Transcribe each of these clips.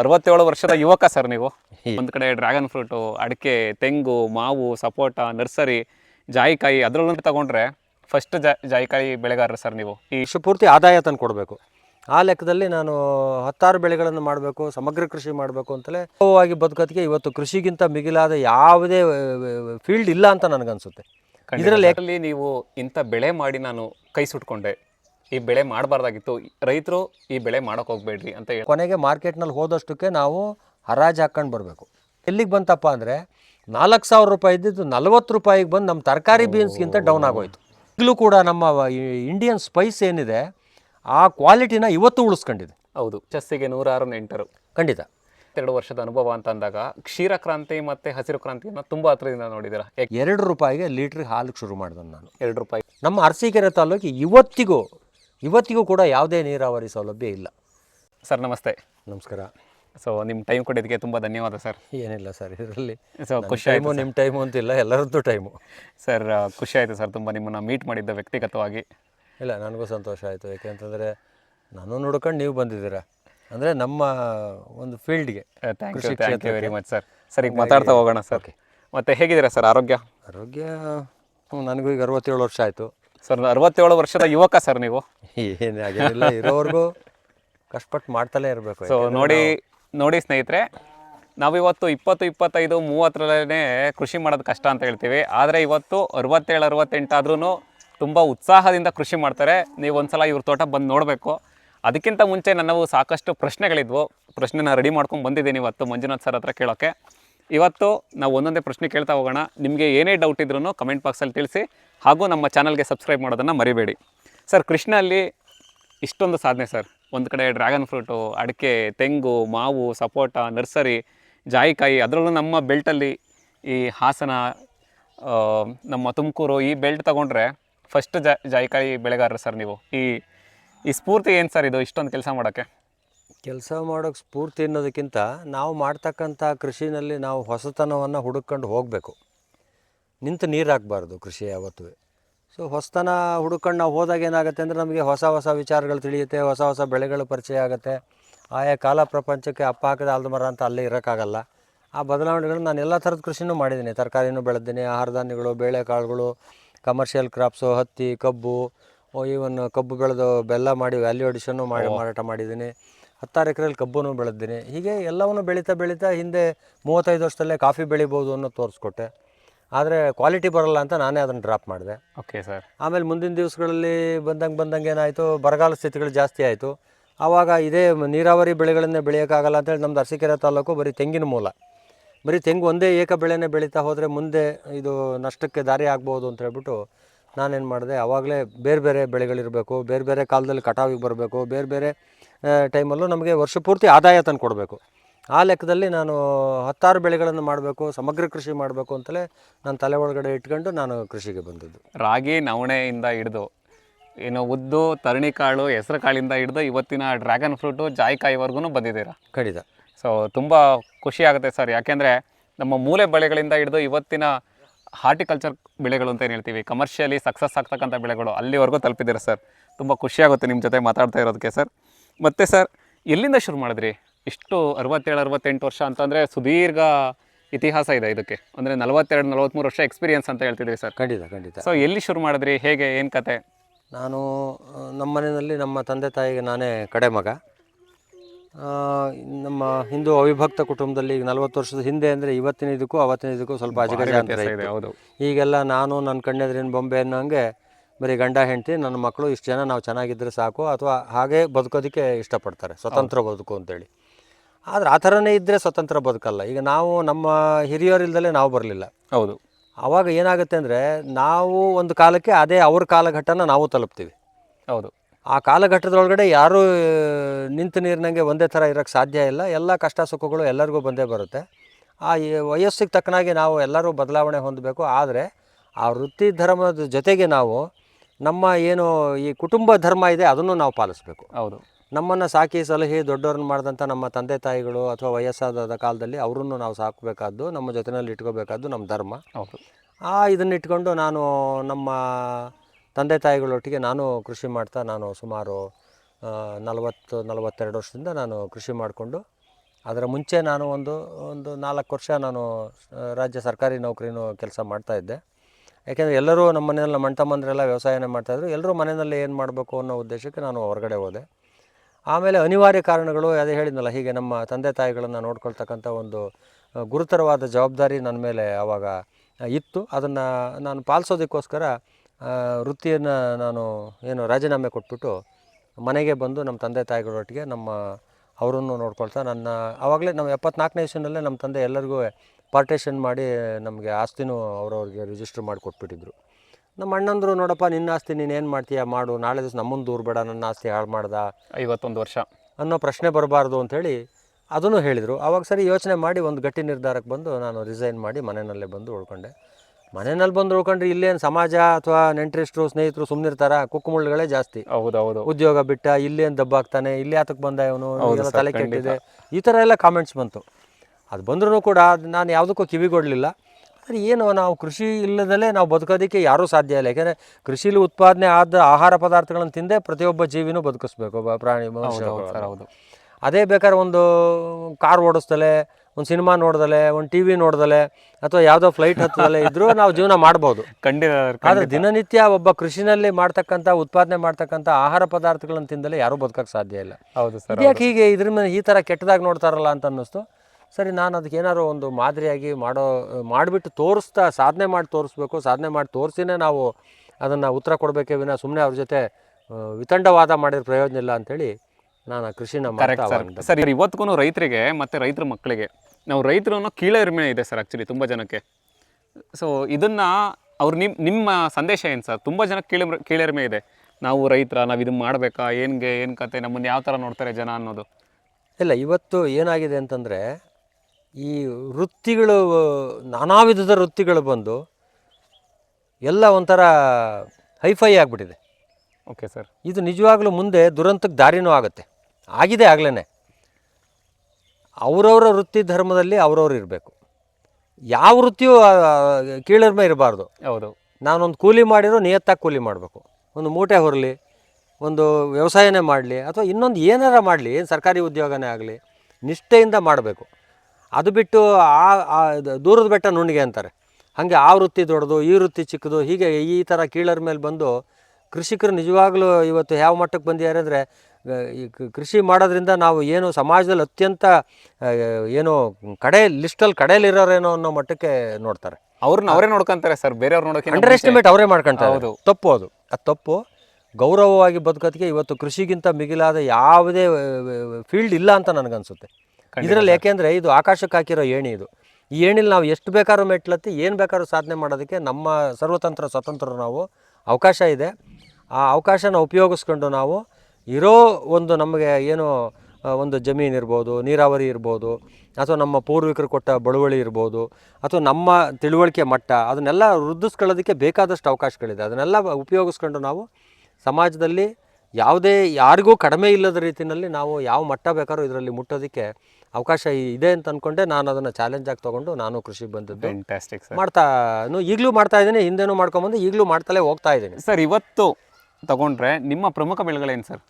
ಅರವತ್ತೇಳು ವರ್ಷದ ಯುವಕ ಸರ್ ನೀವು. ಒಂದ್ ಕಡೆ ಡ್ರ್ಯಾಗನ್ ಫ್ರೂಟು ಅಡಿಕೆ ತೆಂಗು ಮಾವು ಸಪೋಟ ನರ್ಸರಿ ಜಾಯಿಕಾಯಿ ಅದರಲ್ಲೂ ತಗೊಂಡ್ರೆ ಫಸ್ಟ್ ಜಾಯಿಕಾಯಿ ಬೆಳೆಗಾರರು ಸರ್ ನೀವು. ಈ ವರ್ಷ ಪೂರ್ತಿ ಆದಾಯ ತಂದು ಕೊಡಬೇಕು. ಆ ಲೆಕ್ಕದಲ್ಲಿ ನಾನು ಹತ್ತಾರು ಬೆಳೆಗಳನ್ನು ಮಾಡಬೇಕು ಸಮಗ್ರ ಕೃಷಿ ಮಾಡಬೇಕು ಅಂತಲೇ ಆಗಿ ಬದುಕೋದಕ್ಕೆ ಇವತ್ತು ಕೃಷಿಗಿಂತ ಮಿಗಿಲಾದ ಯಾವುದೇ ಫೀಲ್ಡ್ ಇಲ್ಲ ಅಂತ ನನಗನ್ಸುತ್ತೆ. ಇದರಲ್ಲಿ ನೀವು ಇಂಥ ಬೆಳೆ ಮಾಡಿ ನಾನು ಕೈ ಸುಟ್ಕೊಂಡೆ. ಈ ಬೆಳೆ ಮಾಡಬಾರ್ದಾಗಿತ್ತು. ರೈತರು ಈ ಬೆಳೆ ಮಾಡೋಕೆ ಹೋಗ್ಬೇಡ್ರಿ ಅಂತ ಹೇಳಿ. ಕೊನೆಗೆ ಮಾರ್ಕೆಟ್ನಲ್ಲಿ ಹೋದಷ್ಟಕ್ಕೆ ನಾವು ಹರಾಜು ಹಾಕ್ಕೊಂಡು ಬರಬೇಕು. ಎಲ್ಲಿಗೆ ಬಂತಪ್ಪ ಅಂದರೆ ನಾಲ್ಕು ಸಾವಿರ ರೂಪಾಯಿ ಇದ್ದಿದ್ದು ನಲ್ವತ್ತು ರೂಪಾಯಿಗೆ ಬಂದು ನಮ್ಮ ತರಕಾರಿ ಬೀನ್ಸ್ಗಿಂತ ಡೌನ್ ಆಗೋಯ್ತು. ಈಗಲೂ ಕೂಡ ನಮ್ಮ ಇಂಡಿಯನ್ ಸ್ಪೈಸ್ ಏನಿದೆ ಆ ಕ್ವಾಲಿಟಿನ ಇವತ್ತು ಉಳಿಸ್ಕೊಂಡಿದೆ. ಹೌದು ಚೆಸ್ಸಿಗೆ ನೂರಾರು ನೆಂಟರು. ಖಂಡಿತ. ಎರಡು ವರ್ಷದ ಅನುಭವ ಅಂತ ಅಂದಾಗ ಕ್ಷೀರ ಕ್ರಾಂತಿ ಮತ್ತೆ ಹಸಿರು ಕ್ರಾಂತಿಯನ್ನು ತುಂಬಾ ಹತ್ರದಿಂದ ನೋಡಿದಿರ? ಎರಡು ರೂಪಾಯಿಗೆ ಲೀಟ್ರ್ ಹಾಲಿಗೆ ಶುರು ಮಾಡಿದೆ ನಾನು. ಎರಡು ರೂಪಾಯಿ. ನಮ್ಮ ಅರಸೀಕೆರೆ ತಾಲೂಕಿಗೆ ಇವತ್ತಿಗೂ ಇವತ್ತಿಗೂ ಕೂಡ ಯಾವುದೇ ನೀರಾವರಿ ಸೌಲಭ್ಯ ಇಲ್ಲ. ಸರ್ ನಮಸ್ತೆ. ನಮಸ್ಕಾರ. ಸೊ ನಿಮ್ಮ ಟೈಮ್ ಕೊಟ್ಟಿದ್ದಕ್ಕೆ ತುಂಬ ಧನ್ಯವಾದ ಸರ್. ಏನಿಲ್ಲ ಸರ್ ಇದರಲ್ಲಿ ಸೊ ಖುಷಿ ಟೈಮು ನಿಮ್ಮ ಟೈಮು ಅಂತಿಲ್ಲ ಎಲ್ಲರದ್ದು ಟೈಮು ಸರ್ ಖುಷಿ ಆಯಿತು ಸರ್ ತುಂಬ ನಿಮ್ಮನ್ನು ಮೀಟ್ ಮಾಡಿದ್ದ ವ್ಯಕ್ತಿಗತವಾಗಿ. ಇಲ್ಲ ನನಗೂ ಸಂತೋಷ ಆಯಿತು. ಯಾಕೆಂತಂದರೆ ನಾನು ನೋಡ್ಕೊಂಡು ನೀವು ಬಂದಿದ್ದೀರಾ? ಅಂದರೆ ನಮ್ಮ ಒಂದು ಫೀಲ್ಡ್ಗೆ thank you thank you very much sir sir ಈಗ ಮಾತಾಡ್ತಾ ಹೋಗೋಣ ಸರ್ ಮತ್ತೆ ಹೇಗಿದ್ದೀರಾ ಸರ್ ಆರೋಗ್ಯ? ಆರೋಗ್ಯ ನನಗೂ ಈಗ ಅರವತ್ತೇಳು ವರ್ಷ ಆಯಿತು. ಸರ್ ಅರವತ್ತೇಳು ವರ್ಷದ ಯುವಕ ಸರ್ ನೀವು. ಏನು ಆಗೇನಿಲ್ಲ ಇರೋವರೆಗೂ ಕಷ್ಟಪಟ್ಟು ಮಾಡ್ತಲೇ ಇರಬೇಕು. ಸೊ ನೋಡಿ ನೋಡಿ ಸ್ನೇಹಿತರೆ ನಾವಿವತ್ತು ಇಪ್ಪತ್ತು ಇಪ್ಪತ್ತೈದು ಮೂವತ್ತರಲ್ಲೇ ಕೃಷಿ ಮಾಡೋದು ಕಷ್ಟ ಅಂತ ಹೇಳ್ತೀವಿ. ಆದರೆ ಇವತ್ತು ಅರವತ್ತೇಳು ಅರವತ್ತೆಂಟಾದ್ರೂ ತುಂಬ ಉತ್ಸಾಹದಿಂದ ಕೃಷಿ ಮಾಡ್ತಾರೆ. ನೀವು ಒಂದ್ಸಲ ಇವ್ರ ತೋಟ ಬಂದು ನೋಡಬೇಕು. ಅದಕ್ಕಿಂತ ಮುಂಚೆ ನನ್ನವು ಸಾಕಷ್ಟು ಪ್ರಶ್ನೆಗಳಿದ್ವು. ಪ್ರಶ್ನೆನ ರೆಡಿ ಮಾಡ್ಕೊಂಡು ಬಂದಿದ್ದೀನಿ ಇವತ್ತು ಮಂಜುನಾಥ್ ಸರ್ ಹತ್ರ ಕೇಳೋಕ್ಕೆ ಇವತ್ತು ನಾವು ಒಂದೊಂದೇ ಪ್ರಶ್ನೆ ಕೇಳ್ತಾ ಹೋಗೋಣ. ನಿಮಗೆ ಏನೇ ಡೌಟ್ ಇದ್ರೂ ಕಮೆಂಟ್ ಬಾಕ್ಸಲ್ಲಿ ತಿಳಿಸಿ ಹಾಗೂ ನಮ್ಮ ಚಾನಲ್ಗೆ ಸಬ್ಸ್ಕ್ರೈಬ್ ಮಾಡೋದನ್ನು ಮರಿಬೇಡಿ. ಸರ್ ಕೃಷ್ಣಲ್ಲಿ ಇಷ್ಟೊಂದು ಸಾಧನೆ ಸರ್ ಒಂದು ಕಡೆ ಡ್ರ್ಯಾಗನ್ ಫ್ರೂಟು ಅಡಿಕೆ, ತೆಂಗು, ಮಾವು, ಸಪೋಟ, ನರ್ಸರಿ, ಜಾಯಿಕಾಯಿ, ಅದರಲ್ಲೂ ನಮ್ಮ ಬೆಲ್ಟಲ್ಲಿ ಈ ಹಾಸನ ನಮ್ಮ ತುಮಕೂರು ಈ ಬೆಲ್ಟ್ ತಗೊಂಡ್ರೆ ಫಸ್ಟ್ ಜಾಯಿಕಾಯಿ ಬೆಳೆಗಾರರು ಸರ್ ನೀವು. ಈ ಈ ಸ್ಫೂರ್ತಿ ಏನು ಸರ್ ಇದು ಇಷ್ಟೊಂದು ಕೆಲಸ ಮಾಡೋಕ್ಕೆ? ಕೆಲಸ ಮಾಡೋಕ್ಕೆ ಸ್ಫೂರ್ತಿ ಅನ್ನೋದಕ್ಕಿಂತ ನಾವು ಮಾಡ್ತಕ್ಕಂಥ ಕೃಷಿನಲ್ಲಿ ನಾವು ಹೊಸತನವನ್ನು ಹುಡುಕೊಂಡು ಹೋಗಬೇಕು. ನಿಂತು ನೀರು ಹಾಕಬಾರ್ದು ಕೃಷಿ ಯಾವತ್ತೂ. ಸೊ ಹೊಸತನ ಹುಡುಕೊಂಡು ನಾವು ಹೋದಾಗ ಏನಾಗುತ್ತೆ ಅಂದರೆ ನಮಗೆ ಹೊಸ ಹೊಸ ವಿಚಾರಗಳು ತಿಳಿಯುತ್ತೆ ಹೊಸ ಹೊಸ ಬೆಳೆಗಳು ಪರಿಚಯ ಆಗುತ್ತೆ. ಆಯಾ ಕಾಲ ಪ್ರಪಂಚಕ್ಕೆ ಅಪ್ಪ ಹಾಕಿದ ಆಲದ ಮರ ಅಂತ ಅಲ್ಲೇ ಇರೋಕ್ಕಾಗಲ್ಲ. ಆ ಬದಲಾವಣೆಗಳು ನಾನು ಎಲ್ಲ ಥರದ ಕೃಷಿನೂ ಮಾಡಿದ್ದೀನಿ. ತರಕಾರಿನೂ ಬೆಳೆದ್ದೀನಿ ಆಹಾರ ಧಾನ್ಯಗಳು ಬೇಳೆಕಾಳುಗಳು ಕಮರ್ಷಿಯಲ್ ಕ್ರಾಪ್ಸು ಹತ್ತಿ ಕಬ್ಬು ಈವನ್ ಕಬ್ಬು ಬೆಳೆದು ಬೆಲ್ಲ ಮಾಡಿ ವ್ಯಾಲ್ಯೂ ಅಡಿಷನ್ನು ಮಾಡಿ ಮಾರಾಟ ಮಾಡಿದ್ದೀನಿ. ಹತ್ತಾರು ಎಕರೆಯಲ್ಲಿ ಕಬ್ಬನ್ನು ಬೆಳೆದ್ದೀನಿ ಹೀಗೆ ಎಲ್ಲವನ್ನು ಬೆಳೀತಾ ಬೆಳೀತಾ ಹಿಂದೆ ಮೂವತ್ತೈದು ವರ್ಷದಲ್ಲೇ ಕಾಫಿ ಬೆಳಿಬೋದು ಅನ್ನೋ ತೋರಿಸ್ಕೊಟ್ಟೆ. ಆದರೆ ಕ್ವಾಲಿಟಿ ಬರಲ್ಲ ಅಂತ ನಾನೇ ಅದನ್ನು ಡ್ರಾಪ್ ಮಾಡಿದೆ. ಓಕೆ ಸರ್ ಆಮೇಲೆ ಮುಂದಿನ ದಿವಸಗಳಲ್ಲಿ ಬಂದಂಗೆ ಬಂದಂಗೆ ಏನಾಯಿತು? ಬರಗಾಲ ಸ್ಥಿತಿಗಳು ಜಾಸ್ತಿ ಆಯಿತು. ಆವಾಗ ಇದೇ ನೀರಾವರಿ ಬೆಳೆಗಳನ್ನೇ ಬೆಳೆಯೋಕ್ಕಾಗಲ್ಲ ಅಂತೇಳಿ ನಮ್ಮದು ಅರಸೀಕೆರೆ ತಾಲೂಕು ಬರೀ ತೆಂಗಿನ ಮೂಲ. ಬರೀ ತೆಂಗು ಒಂದೇ ಏಕ ಬೆಳೆನೇ ಬೆಳೀತಾ ಹೋದರೆ ಮುಂದೆ ಇದು ನಷ್ಟಕ್ಕೆ ದಾರಿ ಆಗ್ಬೋದು ಅಂತ ಹೇಳ್ಬಿಟ್ಟು ನಾನೇನು ಮಾಡಿದೆ? ಆವಾಗಲೇ ಬೇರೆ ಬೇರೆ ಬೆಳೆಗಳಿರಬೇಕು ಬೇರೆ ಬೇರೆ ಕಾಲದಲ್ಲಿ ಕಟಾವಿಗೆ ಬರಬೇಕು ಬೇರೆ ಬೇರೆ ಟೈಮಲ್ಲೂ ನಮಗೆ ವರ್ಷ ಪೂರ್ತಿ ಆದಾಯ ತಂದು ಕೊಡಬೇಕು. ಆ ಲೆಕ್ಕದಲ್ಲಿ ನಾನು ಹತ್ತಾರು ಬೆಳೆಗಳನ್ನು ಮಾಡಬೇಕು ಸಮಗ್ರ ಕೃಷಿ ಮಾಡಬೇಕು ಅಂತಲೇ ನಾನು ತಲೆ ಒಳಗಡೆ ಇಟ್ಕೊಂಡು ನಾನು ಕೃಷಿಗೆ ಬಂದದ್ದು. ರಾಗಿ ನವಣೆಯಿಂದ ಹಿಡಿದು ಏನು ಉದ್ದು ತರಣಿಕಾಳು ಹೆಸರು ಕಾಳಿಂದ ಹಿಡಿದು ಇವತ್ತಿನ ಡ್ರ್ಯಾಗನ್ ಫ್ರೂಟು ಜಾಯಿಕಾಯಿವರೆಗೂ ಬಂದಿದ್ದೀರಾ? ಖಂಡಿತ. ಸೊ ತುಂಬ ಖುಷಿ ಆಗುತ್ತೆ ಸರ್. ಯಾಕೆಂದರೆ ನಮ್ಮ ಮೂಲೆ ಬೆಳೆಗಳಿಂದ ಹಿಡಿದು ಇವತ್ತಿನ ಹಾರ್ಟಿಕಲ್ಚರ್ ಬೆಳೆಗಳು ಅಂತ ಏನು ಹೇಳ್ತೀವಿ ಕಮರ್ಷಿಯಲಿ ಸಕ್ಸಸ್ ಆಗ್ತಕ್ಕಂಥ ಬೆಳೆಗಳು ಅಲ್ಲಿವರೆಗೂ ತಲುಪಿದ್ದೀರಾ ಸರ್? ತುಂಬ ಖುಷಿಯಾಗುತ್ತೆ ನಿಮ್ಮ ಜೊತೆ ಮಾತಾಡ್ತಾ ಇರೋದಕ್ಕೆ ಸರ್. ಮತ್ತು ಸರ್ ಎಲ್ಲಿಂದ ಶುರು ಮಾಡಿದ್ರಿ? ಇಷ್ಟು ಅರವತ್ತೇಳು ಅರವತ್ತೆಂಟು ವರ್ಷ ಅಂತಂದರೆ ಸುದೀರ್ಘ ಇತಿಹಾಸ ಇದೆ ಇದಕ್ಕೆ. ಅಂದರೆ ನಲವತ್ತೆರಡು ನಲವತ್ತ್ಮೂರು ವರ್ಷ ಎಕ್ಸ್ಪೀರಿಯನ್ಸ್ ಅಂತ ಹೇಳ್ತಿದ್ರಿ ಸರ್. ಖಂಡಿತ ಖಂಡಿತ. ಸೊ ಎಲ್ಲಿ ಶುರು ಮಾಡಿದ್ರಿ? ಹೇಗೆ ಏನು ಕತೆ? ನಾನು ನಮ್ಮ ಮನೆಯಲ್ಲಿ ನಮ್ಮ ತಂದೆ ತಾಯಿಗೆ ನಾನೇ ಕಡೆ ಮಗ. ನಮ್ಮ ಹಿಂದೂ ಅವಿಭಕ್ತ ಕುಟುಂಬದಲ್ಲಿ ಈಗ ನಲವತ್ತು ವರ್ಷದ ಹಿಂದೆ ಅಂದರೆ ಇವತ್ತಿನ ಇದಕ್ಕೂ ಅವತ್ತಿನ ಇದಕ್ಕೂ ಸ್ವಲ್ಪ ಅಜಗಜಾಂತರ ಇದೆ ಹೌದು. ಈಗೆಲ್ಲ ನಾನು ನನ್ನ ಕಣ್ಣೆದ್ರಿನ ಬೊಂಬೆ ಅನ್ನೋಂಗೆ ಬರೀ ಗಂಡ ಹೆಂಡತಿ ನನ್ನ ಮಕ್ಕಳು ಇಷ್ಟು ಜನ ನಾವು ಚೆನ್ನಾಗಿದ್ದರೆ ಸಾಕು ಅಥವಾ ಹಾಗೆ ಬದುಕೋದಕ್ಕೆ ಇಷ್ಟಪಡ್ತಾರೆ ಸ್ವತಂತ್ರ ಬದುಕು ಅಂತೇಳಿ. ಆದರೆ ಆ ಥರನೇ ಇದ್ದರೆ ಸ್ವತಂತ್ರ ಬದುಕಲ್ಲ. ಈಗ ನಾವು ನಮ್ಮ ಹಿರಿಯರಿಲ್ದಲೇ ನಾವು ಬರಲಿಲ್ಲ. ಹೌದು. ಆವಾಗ ಏನಾಗುತ್ತೆ ಅಂದರೆ ನಾವು ಒಂದು ಕಾಲಕ್ಕೆ ಅದೇ ಅವ್ರ ಕಾಲಘಟ್ಟನ ನಾವು ತಲುಪ್ತೀವಿ. ಹೌದು. ಆ ಕಾಲಘಟ್ಟದೊಳಗಡೆ ಯಾರೂ ನಿಂತು ನೀರಿನಂಗೆ ಒಂದೇ ಥರ ಇರೋಕ್ಕೆ ಸಾಧ್ಯ ಇಲ್ಲ. ಎಲ್ಲ ಕಷ್ಟ ಸುಖಗಳು ಎಲ್ಲರಿಗೂ ಬಂದೇ ಬರುತ್ತೆ. ಆ ವಯಸ್ಸಿಗೆ ತಕ್ಕನಾಗಿ ನಾವು ಎಲ್ಲರೂ ಬದಲಾವಣೆ ಹೊಂದಬೇಕು. ಆದರೆ ಆ ವೃತ್ತಿ ಧರ್ಮದ ಜೊತೆಗೆ ನಾವು ನಮ್ಮ ಏನು ಈ ಕುಟುಂಬ ಧರ್ಮ ಇದೆ ಅದನ್ನು ನಾವು ಪಾಲಿಸಬೇಕು. ಹೌದು. ನಮ್ಮನ್ನು ಸಾಕಿ ಸಲಹೆ ದೊಡ್ಡವ್ರನ್ನ ಮಾಡಿದಂಥ ನಮ್ಮ ತಂದೆ ತಾಯಿಗಳು ಅಥವಾ ವಯಸ್ಸಾದ ಕಾಲದಲ್ಲಿ ಅವರನ್ನು ನಾವು ಸಾಕಬೇಕಾದ್ದು ನಮ್ಮ ಜೊತೆಯಲ್ಲಿ ಇಟ್ಕೋಬೇಕಾದ್ದು ನಮ್ಮ ಧರ್ಮ. ಹೌದು. ಆ ಇದನ್ನ ಇಟ್ಕೊಂಡು ನಾನು ನಮ್ಮ ತಂದೆ ತಾಯಿಗಳೊಟ್ಟಿಗೆ ನಾನು ಕೃಷಿ ಮಾಡ್ತಾ ನಾನು ಸುಮಾರು ನಲವತ್ತು ನಲವತ್ತೆರಡು ವರ್ಷದಿಂದ ನಾನು ಕೃಷಿ ಮಾಡಿಕೊಂಡು ಅದರ ಮುಂಚೆ ನಾನು ಒಂದು ಒಂದು ನಾಲ್ಕು ವರ್ಷ ನಾನು ರಾಜ್ಯ ಸರ್ಕಾರಿ ನೌಕರಿನೂ ಕೆಲಸ ಮಾಡ್ತಾಯಿದ್ದೆ ಯಾಕೆಂದರೆ ಎಲ್ಲರೂ ನಮ್ಮ ಮನೆಯಲ್ಲಿ ನಮ್ಮ ಅಣ್ಣ ತಮ್ಮಂದಿರೆಲ್ಲ ವ್ಯವಸಾಯನೇ ಮಾಡ್ತಾಯಿದ್ರು ಎಲ್ಲರೂ ಮನೆಯಲ್ಲಿ ಏನು ಮಾಡಬೇಕು ಅನ್ನೋ ಉದ್ದೇಶಕ್ಕೆ ನಾನು ಹೊರಗಡೆ ಹೋದೆ. ಆಮೇಲೆ ಅನಿವಾರ್ಯ ಕಾರಣಗಳು ಅದೇ ಹೇಳಿದ್ನಲ್ಲ, ಹೀಗೆ ನಮ್ಮ ತಂದೆ ತಾಯಿಗಳನ್ನು ನೋಡ್ಕೊಳ್ತಕ್ಕಂಥ ಒಂದು ಗುರುತರವಾದ ಜವಾಬ್ದಾರಿ ನನ್ನ ಮೇಲೆ ಆವಾಗ ಇತ್ತು. ಅದನ್ನು ನಾನು ಪಾಲಿಸೋದಕ್ಕೋಸ್ಕರ ವೃತ್ತಿಯನ್ನು ನಾನು ಏನು ರಾಜೀನಾಮೆ ಕೊಟ್ಬಿಟ್ಟು ಮನೆಗೆ ಬಂದು ನಮ್ಮ ತಂದೆ ತಾಯಿಗಳೊಟ್ಟಿಗೆ ನಮ್ಮ ಅವರನ್ನು ನೋಡ್ಕೊಳ್ತಾ ನನ್ನ, ಆವಾಗಲೇ ನಮ್ಮ ಎಪ್ಪತ್ನಾಲ್ಕನೇ ಇಸ್ವಿನಲ್ಲೇ ನಮ್ಮ ತಂದೆ ಎಲ್ಲರಿಗೂ ಪಾರ್ಟೇಷನ್ ಮಾಡಿ ನಮಗೆ ಆಸ್ತಿನೂ ಅವ್ರವ್ರಿಗೆ ರಿಜಿಸ್ಟರ್ ಮಾಡಿ ಕೊಟ್ಬಿಟ್ಟಿದ್ರು ನಮ್ಮ ಅಣ್ಣಂದ್ರು ನೋಡಪ್ಪ ನಿನ್ನ ಆಸ್ತಿ ನೀನು ಏನು ಮಾಡ್ತೀಯ ಮಾಡು ನಾಳೆ ದಿವಸ ನಮ್ಮನ್ನು ದೂರ ಬೇಡ ನನ್ನ ಆಸ್ತಿ ಹಾಳು ಮಾಡ್ದ. ಐವತ್ತೊಂದು ವರ್ಷ. ಅನ್ನೋ ಪ್ರಶ್ನೆ ಬರಬಾರ್ದು ಅಂಥೇಳಿ ಅದನ್ನು ಹೇಳಿದರು. ಆವಾಗ ಸರಿ ಯೋಚನೆ ಮಾಡಿ ಒಂದು ಗಟ್ಟಿ ನಿರ್ಧಾರಕ್ಕೆ ಬಂದು ನಾನು ರಿಸೈನ್ ಮಾಡಿ ಮನೆಯಲ್ಲೇ ಬಂದು ಉಳ್ಕೊಂಡೆ. ಮನೆಯಲ್ಲಿ ಬಂದು ಉಳ್ಕೊಂಡ್ರೆ ಇಲ್ಲೇನು ಸಮಾಜ ಅಥವಾ ನೆಂಟರಿಷ್ಟರು ಸ್ನೇಹಿತರು ಸುಮ್ಮನಿರ್ತಾರ ಕುಕ್ಕುಮುಳ್ಳುಗಳೇ ಜಾಸ್ತಿ. ಹೌದು ಹೌದು ಉದ್ಯೋಗ ಬಿಟ್ಟ ಇಲ್ಲೇನು ದಬ್ಬಾಗ್ತಾನೆ ಇಲ್ಲಿ ಆತಕ್ಕೆ ಬಂದ ಇವನು ತಲೆ. ಕೆಟ್ಟಿದೆ. ಈ ಥರ ಎಲ್ಲ ಕಾಮೆಂಟ್ಸ್ ಬಂತು. ಅದು ಬಂದ್ರೂ ಕೂಡ ಅದ್ ನಾನು ಯಾವುದಕ್ಕೂ ಕಿವಿಗೊಡಲಿಲ್ಲ. ಆದರೆ ಏನು ನಾವು ಕೃಷಿ ಇಲ್ಲದಲ್ಲೇ ನಾವು ಬದುಕೋದಕ್ಕೆ ಯಾರೂ ಸಾಧ್ಯ ಇಲ್ಲ. ಯಾಕೆಂದರೆ ಕೃಷಿಲಿ ಉತ್ಪಾದನೆ ಆದ ಆಹಾರ ಪದಾರ್ಥಗಳನ್ನು ತಿಂದೇ ಪ್ರತಿಯೊಬ್ಬ ಜೀವಿನೂ ಬದುಕಿಸ್ಬೇಕು ಒಬ್ಬ ಪ್ರಾಣಿ ಮನುಷ್ಯ ಹೌದು ಅದೇ ಬೇಕಾದ್ರೆ ಒಂದು ಕಾರ್ ಓಡಿಸ್ದಲೆ ಒಂದು ಸಿನಿಮಾ ನೋಡ್ದಲೆ ಒಂದು ಟಿ ವಿ ನೋಡ್ದಲೆ ಅಥವಾ ಯಾವುದೋ ಫ್ಲೈಟ್ ಹತ್ತದಲೆ ಇದ್ರೂ ನಾವು ಜೀವನ ಮಾಡ್ಬೋದು. ಖಂಡಿತ ಆದರೆ ದಿನನಿತ್ಯ ಒಬ್ಬ ಕೃಷಿನಲ್ಲಿ ಮಾಡ್ತಕ್ಕಂಥ ಉತ್ಪಾದನೆ ಮಾಡ್ತಕ್ಕಂಥ ಆಹಾರ ಪದಾರ್ಥಗಳನ್ನು ತಿಂದಲೇ ಯಾರೂ ಬದುಕಕ್ಕೆ ಸಾಧ್ಯ ಇಲ್ಲ. ಹೌದು ಸರ್ ಯಾಕೆ ಹೀಗೆ ಇದ್ರ ಮೇಲೆ ಈ ಥರ ಕೆಟ್ಟದಾಗಿ ನೋಡ್ತಾರಲ್ಲ ಅಂತ ಅನ್ನಿಸ್ತು. ಸರಿ ನಾನು ಅದಕ್ಕೆ ಏನಾದ್ರು ಒಂದು ಮಾದರಿಯಾಗಿ ಮಾಡೋ ಮಾಡಿಬಿಟ್ಟು ತೋರಿಸ್ತಾ ಸಾಧನೆ ಮಾಡಿ ತೋರಿಸ್ಬೇಕು ಸಾಧನೆ ಮಾಡಿ ತೋರಿಸಿನೇ ನಾವು ಅದನ್ನು ಉತ್ತರ ಕೊಡಬೇಕೇ ವಿನ ಸುಮ್ಮನೆ ಅವ್ರ ಜೊತೆ ವಿತಂಡವಾದ ಮಾಡಿರೋ ಪ್ರಯೋಜನ ಇಲ್ಲ ಅಂತೇಳಿ ನಾನು ಆ ಕೃಷಿನ ಸರಿ ಇವತ್ತಿಗೂ ರೈತರಿಗೆ ಮತ್ತು ರೈತರ ಮಕ್ಕಳಿಗೆ ನಾವು ರೈತರು ಅನ್ನೋ ಕೀಳರಿಮೆ ಇದೆ ಸರ್ ಆ್ಯಕ್ಚುಲಿ ತುಂಬ ಜನಕ್ಕೆ. ಸೊ ಇದನ್ನು ಅವ್ರು ನಿಮ್ಮ ನಿಮ್ಮ ಸಂದೇಶ ಏನು ಸರ್? ತುಂಬ ಜನಕ್ಕೆ ಕೀಳ ಕೀಳರಿಮೆ ಇದೆ. ನಾವು ರೈತರ ನಾವು ಇದನ್ನು ಮಾಡಬೇಕಾ? ಏನ್ಗೆ ಏನು ಕತೆ? ನಮ್ಮನ್ನು ಯಾವ ಥರ ನೋಡ್ತಾರೆ ಜನ ಅನ್ನೋದು? ಇಲ್ಲ ಇವತ್ತು ಏನಾಗಿದೆ ಅಂತಂದರೆ ಈ ವೃತ್ತಿಗಳು ನಾನಾ ವಿಧದ ವೃತ್ತಿಗಳು ಬಂದು ಎಲ್ಲ ಒಂಥರ ಹೈಫೈ ಆಗಿಬಿಟ್ಟಿದೆ. Okay sir. ಇದು ನಿಜವಾಗ್ಲೂ ಮುಂದೆ ದುರಂತಕ್ಕೆ ದಾರಿನೂ ಆಗುತ್ತೆ. ಆಗಿದೆ ಆಗ್ಲೇ ಅವರವರ ವೃತ್ತಿ ಧರ್ಮದಲ್ಲಿ ಅವ್ರವ್ರು ಇರಬೇಕು. ಯಾವ ವೃತ್ತಿಯೂ ಕೀಳರ್ಮೆ ಇರಬಾರ್ದು. ಹೌದು. ನಾನೊಂದು ಕೂಲಿ ಮಾಡಿರೋ ನಿಯತ್ತಾಗಿ ಕೂಲಿ ಮಾಡಬೇಕು. ಒಂದು ಮೂಟೆ ಹೊರಲಿ ಒಂದು ವ್ಯವಸಾಯನೇ ಮಾಡಲಿ ಅಥವಾ ಇನ್ನೊಂದು ಏನಾರ ಮಾಡಲಿ ಏನು ಸರ್ಕಾರಿ ಉದ್ಯೋಗನೇ ಆಗಲಿ ನಿಷ್ಠೆಯಿಂದ ಮಾಡಬೇಕು. ಅದು ಬಿಟ್ಟು ಆ ದೂರದ ಬೆಟ್ಟ ನುಣ್ಣಿಗೆ ಅಂತಾರೆ. ಹಾಗೆ ಆ ವೃತ್ತಿ ದೊಡ್ಡದು ಈ ವೃತ್ತಿ ಚಿಕ್ಕದು ಹೀಗೆ ಈ ಥರ ಕೀಳರ ಮೇಲೆ ಬಂದು ಕೃಷಿಕರು ನಿಜವಾಗ್ಲೂ ಇವತ್ತು ಯಾವ ಮಟ್ಟಕ್ಕೆ ಬಂದಿದ್ದಾರೆ ಅಂದರೆ ಈ ಕೃಷಿ ಮಾಡೋದ್ರಿಂದ ನಾವು ಏನು ಸಮಾಜದಲ್ಲಿ ಅತ್ಯಂತ ಏನು ಕಡೆ ಲಿಸ್ಟಲ್ಲಿ ಕಡೆಯಲ್ಲಿರೋರೇನೋ ಅನ್ನೋ ಮಟ್ಟಕ್ಕೆ ನೋಡ್ತಾರೆ. ಅವ್ರನ್ನ ಅವರೇ ನೋಡ್ಕೊಂತಾರೆ ಸರ್ ಬೇರೆಯವ್ರು ನೋಡೋಕೆ ಅಂಡರ್ ಎಸ್ಟಿಮೇಟ್ ಅವರೇ ಮಾಡ್ಕೊಂತಾರೆ. ಹೌದು. ತಪ್ಪು ಅದು. ಅದು ತಪ್ಪು ಗೌರವವಾಗಿ ಬದುಕೋದಕ್ಕೆ ಇವತ್ತು ಕೃಷಿಗಿಂತ ಮಿಗಿಲಾದ ಯಾವುದೇ ಫೀಲ್ಡ್ ಇಲ್ಲ ಅಂತ ನನಗನ್ಸುತ್ತೆ. ಇದರಲ್ಲಿ ಯಾಕೆಂದ್ರೆ ಇದು ಆಕಾಶಕ್ಕೆ ಹಾಕಿರೋ ಏಣಿ ಇದು. ಈ ಏಣಿಲಿ ನಾವು ಎಷ್ಟು ಬೇಕಾದ್ರೂ ಮೆಟ್ಲತ್ತಿ ಏನು ಬೇಕಾದ್ರೂ ಸಾಧನೆ ಮಾಡೋದಕ್ಕೆ ನಮ್ಮ ಸರ್ವತಂತ್ರ ಸ್ವತಂತ್ರರು ನಾವು ಅವಕಾಶ ಇದೆ. ಆ ಅವಕಾಶನ ಉಪಯೋಗಿಸ್ಕೊಂಡು ನಾವು ಇರೋ ಒಂದು ನಮಗೆ ಏನು ಒಂದು ಜಮೀನು ಇರ್ಬೋದು ನೀರಾವರಿ ಇರ್ಬೋದು ಅಥವಾ ನಮ್ಮ ಪೂರ್ವಿಕರು ಕೊಟ್ಟ ಬಳುವಳಿ ಇರ್ಬೋದು ಅಥವಾ ನಮ್ಮ ತಿಳುವಳಿಕೆ ಮಟ್ಟ ಅದನ್ನೆಲ್ಲ ವೃದ್ಧಿಸ್ಕೊಳ್ಳೋದಕ್ಕೆ ಬೇಕಾದಷ್ಟು ಅವಕಾಶಗಳಿದೆ. ಅದನ್ನೆಲ್ಲ ಉಪಯೋಗಿಸ್ಕೊಂಡು ನಾವು ಸಮಾಜದಲ್ಲಿ ಯಾವುದೇ ಯಾರಿಗೂ ಕಡಿಮೆ ಇಲ್ಲದ ರೀತಿಯಲ್ಲಿ ನಾವು ಯಾವ ಮಟ್ಟ ಬೇಕಾದ್ರೂ ಇದರಲ್ಲಿ ಮುಟ್ಟೋದಕ್ಕೆ ಅವಕಾಶ ಇದೆ ಅಂತ ಅಂದ್ಕೊಂಡೆ ನಾನು ಅದನ್ನು ಚಾಲೆಂಜ್ ಆಗಿ ತೊಗೊಂಡು ನಾನು ಕೃಷಿ ಬಂದದ್ದು ಫ್ಯಾಂಟಾಸ್ಟಿಕ್ ಸರ್ ಮಾಡ್ತಾನು ಈಗಲೂ ಮಾಡ್ತಾ ಇದ್ದೀನಿ ಹಿಂದೆನೂ ಮಾಡ್ಕೊಂಬಂದು ಈಗಲೂ ಮಾಡ್ತಲೇ ಹೋಗ್ತಾ ಇದ್ದೀನಿ. ಸರ್ ಇವತ್ತು ತಗೊಂಡ್ರೆ ನಿಮ್ಮ ಪ್ರಮುಖ ಬೆಳೆಗಳೇನು ಸರ್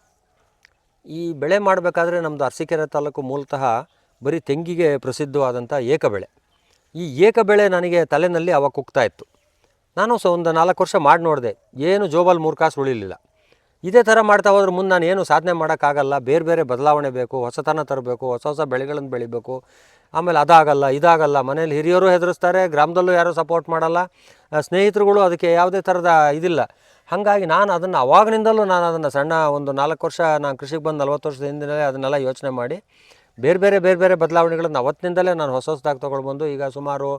ಈ ಬೆಳೆ ಮಾಡಬೇಕಾದ್ರೆ ನಮ್ಮದು ಅರಸೀಕೆರೆ ತಾಲೂಕು ಮೂಲತಃ ಬರೀ ತೆಂಗಿಗೆ ಪ್ರಸಿದ್ಧವಾದಂಥ ಏಕ ಬೆಳೆ ಈ ಏಕ ಬೆಳೆ ನನಗೆ ತಲೆನಲ್ಲಿ ಅವಾಗ ಕುಗ್ತಾ ಇತ್ತು. ನಾನು ಸೊ ಒಂದು ನಾಲ್ಕು ವರ್ಷ ಮಾಡಿ ನೋಡಿದೆ ಏನು ಜೋಬಲ್ ಮೂರು ಕಾಸು ಉಳಿಲಿಲ್ಲ. ಇದೇ ಥರ ಮಾಡ್ತಾ ಹೋದ್ರೆ ಮುಂದೆ ನಾನು ಏನು ಸಾಧನೆ ಮಾಡೋಕ್ಕಾಗಲ್ಲ. ಬೇರೆ ಬೇರೆ ಬದಲಾವಣೆ ಬೇಕು, ಹೊಸತನ ತರಬೇಕು, ಹೊಸ ಹೊಸ ಬೆಳೆಗಳನ್ನು ಬೆಳಿಬೇಕು. ಆಮೇಲೆ ಅದಾಗಲ್ಲ, ಇದಾಗಲ್ಲ. ಮನೇಲಿ ಹಿರಿಯರು ಹೆದರಿಸ್ತಾರೆ, ಗ್ರಾಮದಲ್ಲೂ ಯಾರೂ ಸಪೋರ್ಟ್ ಮಾಡಲ್ಲ. ಸ್ನೇಹಿತರುಗಳು ಅದಕ್ಕೆ ಯಾವುದೇ ಥರದ ಇದಿಲ್ಲ. ಹಾಗಾಗಿ ನಾನು ಅದನ್ನು ಅವಾಗಿನಿಂದಲೂ ನಾನು ಅದನ್ನು ಸಣ್ಣ ಒಂದು ನಾಲ್ಕು ವರ್ಷ ನಾನು ಕೃಷಿಗೆ ಬಂದು ನಲ್ವತ್ತು ವರ್ಷದ ಹಿಂದಿನಲ್ಲೇ ಅದನ್ನೆಲ್ಲ ಯೋಚನೆ ಮಾಡಿ, ಬೇರೆ ಬೇರೆ ಬೇರೆ ಬೇರೆ ಬದಲಾವಣೆಗಳನ್ನು ಅವತ್ತಿನಿಂದಲೇ ನಾನು ಹೊಸ ಹೊಸದಾಗಿ ತೊಗೊಳ್ಬಂದು, ಈಗ ಸುಮಾರು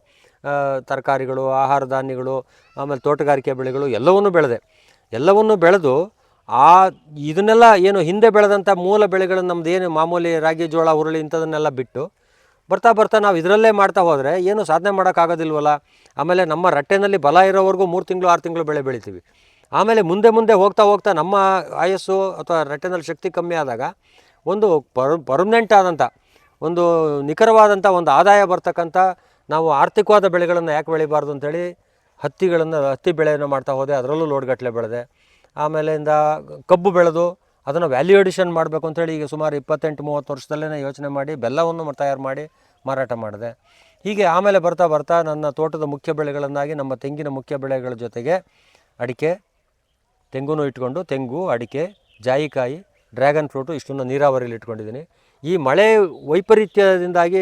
ತರಕಾರಿಗಳು, ಆಹಾರ ಧಾನ್ಯಗಳು, ಆಮೇಲೆ ತೋಟಗಾರಿಕೆ ಬೆಳೆಗಳು ಎಲ್ಲವನ್ನೂ ಬೆಳೆದೆ. ಎಲ್ಲವನ್ನೂ ಬೆಳೆದು ಆ ಇದನ್ನೆಲ್ಲ ಏನು ಹಿಂದೆ ಬೆಳೆದಂಥ ಮೂಲ ಬೆಳೆಗಳನ್ನು ನಮ್ದು ಏನು ಮಾಮೂಲಿ ರಾಗಿ, ಜೋಳ, ಹುರುಳಿ ಇಂಥದನ್ನೆಲ್ಲ ಬಿಟ್ಟು ಬರ್ತಾ ಬರ್ತಾ ನಾವು ಇದರಲ್ಲೇ ಮಾಡ್ತಾ ಹೋದರೆ ಏನು ಸಾಧನೆ ಮಾಡೋಕ್ಕಾಗೋದಿಲ್ವಲ್ಲ? ಆಮೇಲೆ ನಮ್ಮ ರಟ್ಟೆನಲ್ಲಿ ಬಲ ಇರೋವರೆಗೂ ಮೂರು ತಿಂಗಳು, ಆರು ತಿಂಗಳು ಬೆಳೆ ಬೆಳಿತೀವಿ. ಆಮೇಲೆ ಮುಂದೆ ಮುಂದೆ ಹೋಗ್ತಾ ಹೋಗ್ತಾ ನಮ್ಮ ಆಯಸ್ಸು ಅಥವಾ ರಟ್ಟೆನಲ್ಲಿ ಶಕ್ತಿ ಕಮ್ಮಿ ಆದಾಗ ಒಂದು ಪರ್ ಪರ್ಮನೆಂಟ್ ಆದಂಥ, ಒಂದು ನಿಖರವಾದಂಥ ಒಂದು ಆದಾಯ ಬರ್ತಕ್ಕಂಥ ನಾವು ಆರ್ಥಿಕವಾದ ಬೆಳೆಗಳನ್ನು ಯಾಕೆ ಬೆಳಿಬಾರ್ದು ಅಂತೇಳಿ ಹತ್ತಿಗಳನ್ನು, ಹತ್ತಿ ಬೆಳೆಯನ್ನು ಮಾಡ್ತಾ ಹೋದೆ. ಅದರಲ್ಲೂ ಲೋಡ್ಗಟ್ಟಲೆ ಬೆಳೆದೆ. ಆಮೇಲಿಂದ ಕಬ್ಬು ಬೆಳೆದು ಅದನ್ನು ವ್ಯಾಲ್ಯೂ ಎಡಿಷನ್ ಮಾಡಬೇಕು ಅಂತೇಳಿ ಈಗ ಸುಮಾರು ಇಪ್ಪತ್ತೆಂಟು, ಮೂವತ್ತು ವರ್ಷದಲ್ಲೇ ಯೋಚನೆ ಮಾಡಿ ಬೆಲ್ಲವನ್ನು ತಯಾರು ಮಾಡಿ ಮಾರಾಟ ಮಾಡಿದೆ. ಹೀಗೆ ಆಮೇಲೆ ಬರ್ತಾ ಬರ್ತಾ ನನ್ನ ತೋಟದ ಮುಖ್ಯ ಬೆಳೆಗಳನ್ನಾಗಿ, ನಮ್ಮ ತೆಂಗಿನ ಮುಖ್ಯ ಬೆಳೆಗಳ ಜೊತೆಗೆ ಅಡಿಕೆ ತೆಂಗೂ ಇಟ್ಕೊಂಡು, ತೆಂಗು, ಅಡಿಕೆ, ಜಾಯಿಕಾಯಿ, ಡ್ರ್ಯಾಗನ್ ಫ್ರೂಟು ಇಷ್ಟನ್ನು ನೀರಾವರಿಯಲ್ಲಿ ಇಟ್ಕೊಂಡಿದ್ದೀನಿ. ಈ ಮಳೆ ವೈಪರೀತ್ಯದಿಂದಾಗಿ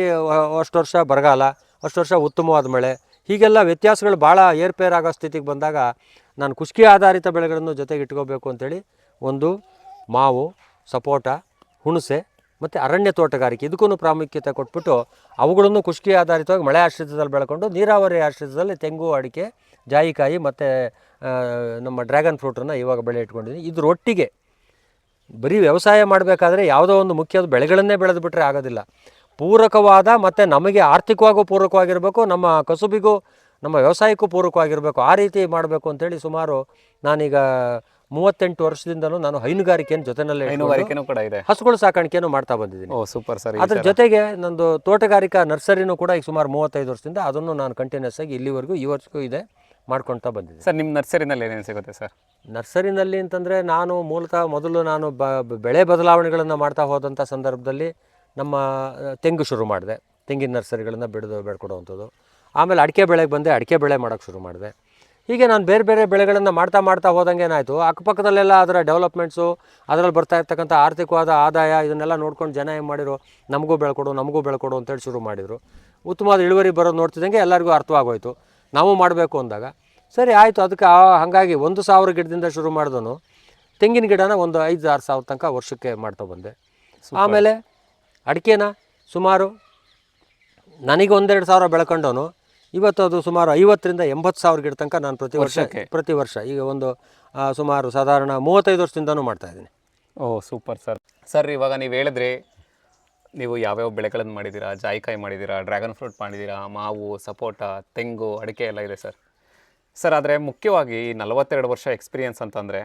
ಅಷ್ಟು ವರ್ಷ ಬರಗಾಲ, ಅಷ್ಟು ವರ್ಷ ಉತ್ತಮವಾದ ಮಳೆ ಹೀಗೆಲ್ಲ ವ್ಯತ್ಯಾಸಗಳು ಭಾಳ ಏರ್ಪೇರಾಗೋ ಸ್ಥಿತಿಗೆ ಬಂದಾಗ ನಾನು ಕುಷ್ಕಿ ಆಧಾರಿತ ಬೆಳೆಗಳನ್ನು ಜೊತೆಗೆ ಇಟ್ಕೋಬೇಕು ಅಂಥೇಳಿ ಒಂದು ಮಾವು, ಸಪೋಟ, ಹುಣಸೆ ಮತ್ತು ಅರಣ್ಯ ತೋಟಗಾರಿಕೆ ಇದಕ್ಕೂ ಪ್ರಾಮುಖ್ಯತೆ ಕೊಟ್ಬಿಟ್ಟು ಅವುಗಳನ್ನು ಕುಷ್ಕಿ ಆಧಾರಿತವಾಗಿ ಮಳೆ ಆಶ್ರಿತದಲ್ಲಿ ಬೆಳ್ಕೊಂಡು ನೀರಾವರಿ ಆಶ್ರಿತದಲ್ಲಿ ತೆಂಗು, ಅಡಿಕೆ, ಜಾಯಿಕಾಯಿ ಮತ್ತು ನಮ್ಮ ಡ್ರ್ಯಾಗನ್ ಫ್ರೂಟನ್ನು ಇವಾಗ ಬೆಳೆ ಇಟ್ಕೊಂಡಿದ್ದೀನಿ. ಇದ್ರೊಟ್ಟಿಗೆ ಬರೀ ವ್ಯವಸಾಯ ಮಾಡಬೇಕಾದ್ರೆ ಯಾವುದೋ ಒಂದು ಮುಖ್ಯವಾದ ಬೆಳೆಗಳನ್ನೇ ಬೆಳೆದು ಬಿಟ್ಟರೆ ಆಗೋದಿಲ್ಲ. ಪೂರಕವಾದ ಮತ್ತು ನಮಗೆ ಆರ್ಥಿಕವಾಗೂ ಪೂರಕವಾಗಿರಬೇಕು ನಮ್ಮ ಕಸುಬಿಗೂ ನಮ್ಮ ವ್ಯವಸಾಯಕ್ಕೂ ಪೂರಕವಾಗಿರಬೇಕು. ಆ ರೀತಿ ಮಾಡಬೇಕು ಅಂತೇಳಿ ಸುಮಾರು ನಾನೀಗ ಮೂವತ್ತೆಂಟು ವರ್ಷದಿಂದಲೂ ನಾನು ಹೈನುಗಾರಿಕೆಯನ್ನು ಜೊತೆನಲ್ಲೇ ಹೈನುಗಾರಿಕೆನೂ ಕೂಡ ಇದೆ. ಹಸುಗಳು ಸಾಕಾಣಿಕೆಯನ್ನು ಮಾಡ್ತಾ ಬಂದಿದ್ದೀನಿ. ಓ ಸೂಪರ್ ಸರ್ ಅದ್ರ ಜೊತೆಗೆ ನಂದು ತೋಟಗಾರಿಕಾ ನರ್ಸರಿನೂ ಕೂಡ ಈಗ ಸುಮಾರು ಮೂವತ್ತೈದು ವರ್ಷದಿಂದ ಅದನ್ನು ನಾನು ಕಂಟಿನ್ಯೂಸ್ ಆಗಿ ಇಲ್ಲಿವರೆಗೂ ಈ ವರ್ಷಕ್ಕೂ ಇದೆ ಮಾಡ್ಕೊಳ್ತಾ ಬಂದಿದ್ದೀನಿ. ಸರ್ ನಿಮ್ಮ ನರ್ಸರಿನಲ್ಲಿ ಏನೇನು ಸಿಗುತ್ತೆ ಸರ್? ನರ್ಸರಿನಲ್ಲಿ ಅಂತಂದರೆ ನಾನು ಮೂಲತಃ ಮೊದಲು ನಾನು ಬ- ಬೆಳೆ ಬದಲಾವಣೆಗಳನ್ನು ಮಾಡ್ತಾ ಹೋದಂಥ ಸಂದರ್ಭದಲ್ಲಿ ನಮ್ಮ ತೆಂಗು ಶುರು ಮಾಡಿದೆ. ತೆಂಗಿನ ನರ್ಸರಿಗಳನ್ನು ಬಿಡೋದು ಬೆಳ್ಕೊಡುವಂಥದ್ದು. ಆಮೇಲೆ ಅಡಿಕೆ ಬೆಳೆಗೆ ಬಂದೆ ಅಡಿಕೆ ಬೆಳೆ ಮಾಡೋಕ್ಕೆ ಶುರು ಮಾಡಿದೆ. ಹೀಗೆ ನಾನು ಬೇರೆ ಬೇರೆ ಬೆಳೆಗಳನ್ನು ಮಾಡ್ತಾ ಮಾಡ್ತಾ ಹೋದಂಗೆ ಏನಾಯಿತು ಅಕ್ಕಪಕ್ಕದಲ್ಲೆಲ್ಲ ಅದರ ಡೆವಲಪ್ಮೆಂಟ್ಸು ಅದರಲ್ಲಿ ಬರ್ತಾ ಇರ್ತಕ್ಕಂಥ ಆರ್ಥಿಕವಾದ ಆದಾಯ ಇದನ್ನೆಲ್ಲ ನೋಡ್ಕೊಂಡು ಜನ ಏನು ಮಾಡಿದ್ರು ನಮಗೂ ಬೆಳ್ಕೊಡು ನಮಗೂ ಬೆಳ್ಕೊಡು ಅಂತೇಳಿ ಶುರು ಮಾಡಿದರು. ಉತ್ತಮವಾದ ಇಳುವರಿ ಬರೋದು ನೋಡ್ತಿದ್ದಂಗೆ ಎಲ್ಲರಿಗೂ ಅರ್ಥವಾಗೋಯ್ತು. ನಾವು ಮಾಡಬೇಕು ಅಂದಾಗ ಸರಿ ಆಯಿತು ಅದಕ್ಕೆ ಹಾಗಾಗಿ ಒಂದು ಸಾವಿರ ಗಿಡದಿಂದ ಶುರು ಮಾಡಿದನು ತೆಂಗಿನ ಗಿಡನ ಒಂದು ಐದು ಆರು ಸಾವಿರ ತನಕ ವರ್ಷಕ್ಕೆ ಮಾಡ್ತಾ ಬಂದೆ. ಆಮೇಲೆ ಅಡಿಕೆನ ಸುಮಾರು ನನಗೆ ಒಂದೆರಡು ಸಾವಿರ ಬೆಳ್ಕೊಂಡವನು. ಇವತ್ತು ಅದು ಸುಮಾರು ಐವತ್ತರಿಂದ ಎಂಬತ್ತು ಸಾವಿರ ಗಿಡ ತನಕ ನಾನು ಪ್ರತಿ ವರ್ಷ ವರ್ಷಕ್ಕೆ? ಪ್ರತಿ ವರ್ಷ. ಈಗ ಒಂದು ಸುಮಾರು ಸಾಧಾರಣ ಮೂವತ್ತೈದು ವರ್ಷದಿಂದನೂ ಮಾಡ್ತಾ ಇದ್ದೀನಿ. ಓ ಸೂಪರ್ ಸರ್. ಸರ್ ಇವಾಗ ನೀವು ಹೇಳಿದ್ರೆ ನೀವು ಯಾವ್ಯಾವ ಬೆಳೆಗಳನ್ನು ಮಾಡಿದ್ದೀರಾ? ಜಾಯಿಕಾಯಿ ಮಾಡಿದ್ದೀರಾ? ಡ್ರ್ಯಾಗನ್ ಫ್ರೂಟ್ ಮಾಡಿದ್ದೀರಾ? ಮಾವು ಸಪೋಟ ತೆಂಗು ಅಡಿಕೆ ಎಲ್ಲ ಇದೆ ಸರ್. ಸರ್ ಆದರೆ ಮುಖ್ಯವಾಗಿ ನಲವತ್ತೆರಡು ವರ್ಷ ಎಕ್ಸ್ಪೀರಿಯನ್ಸ್ ಅಂತಂದರೆ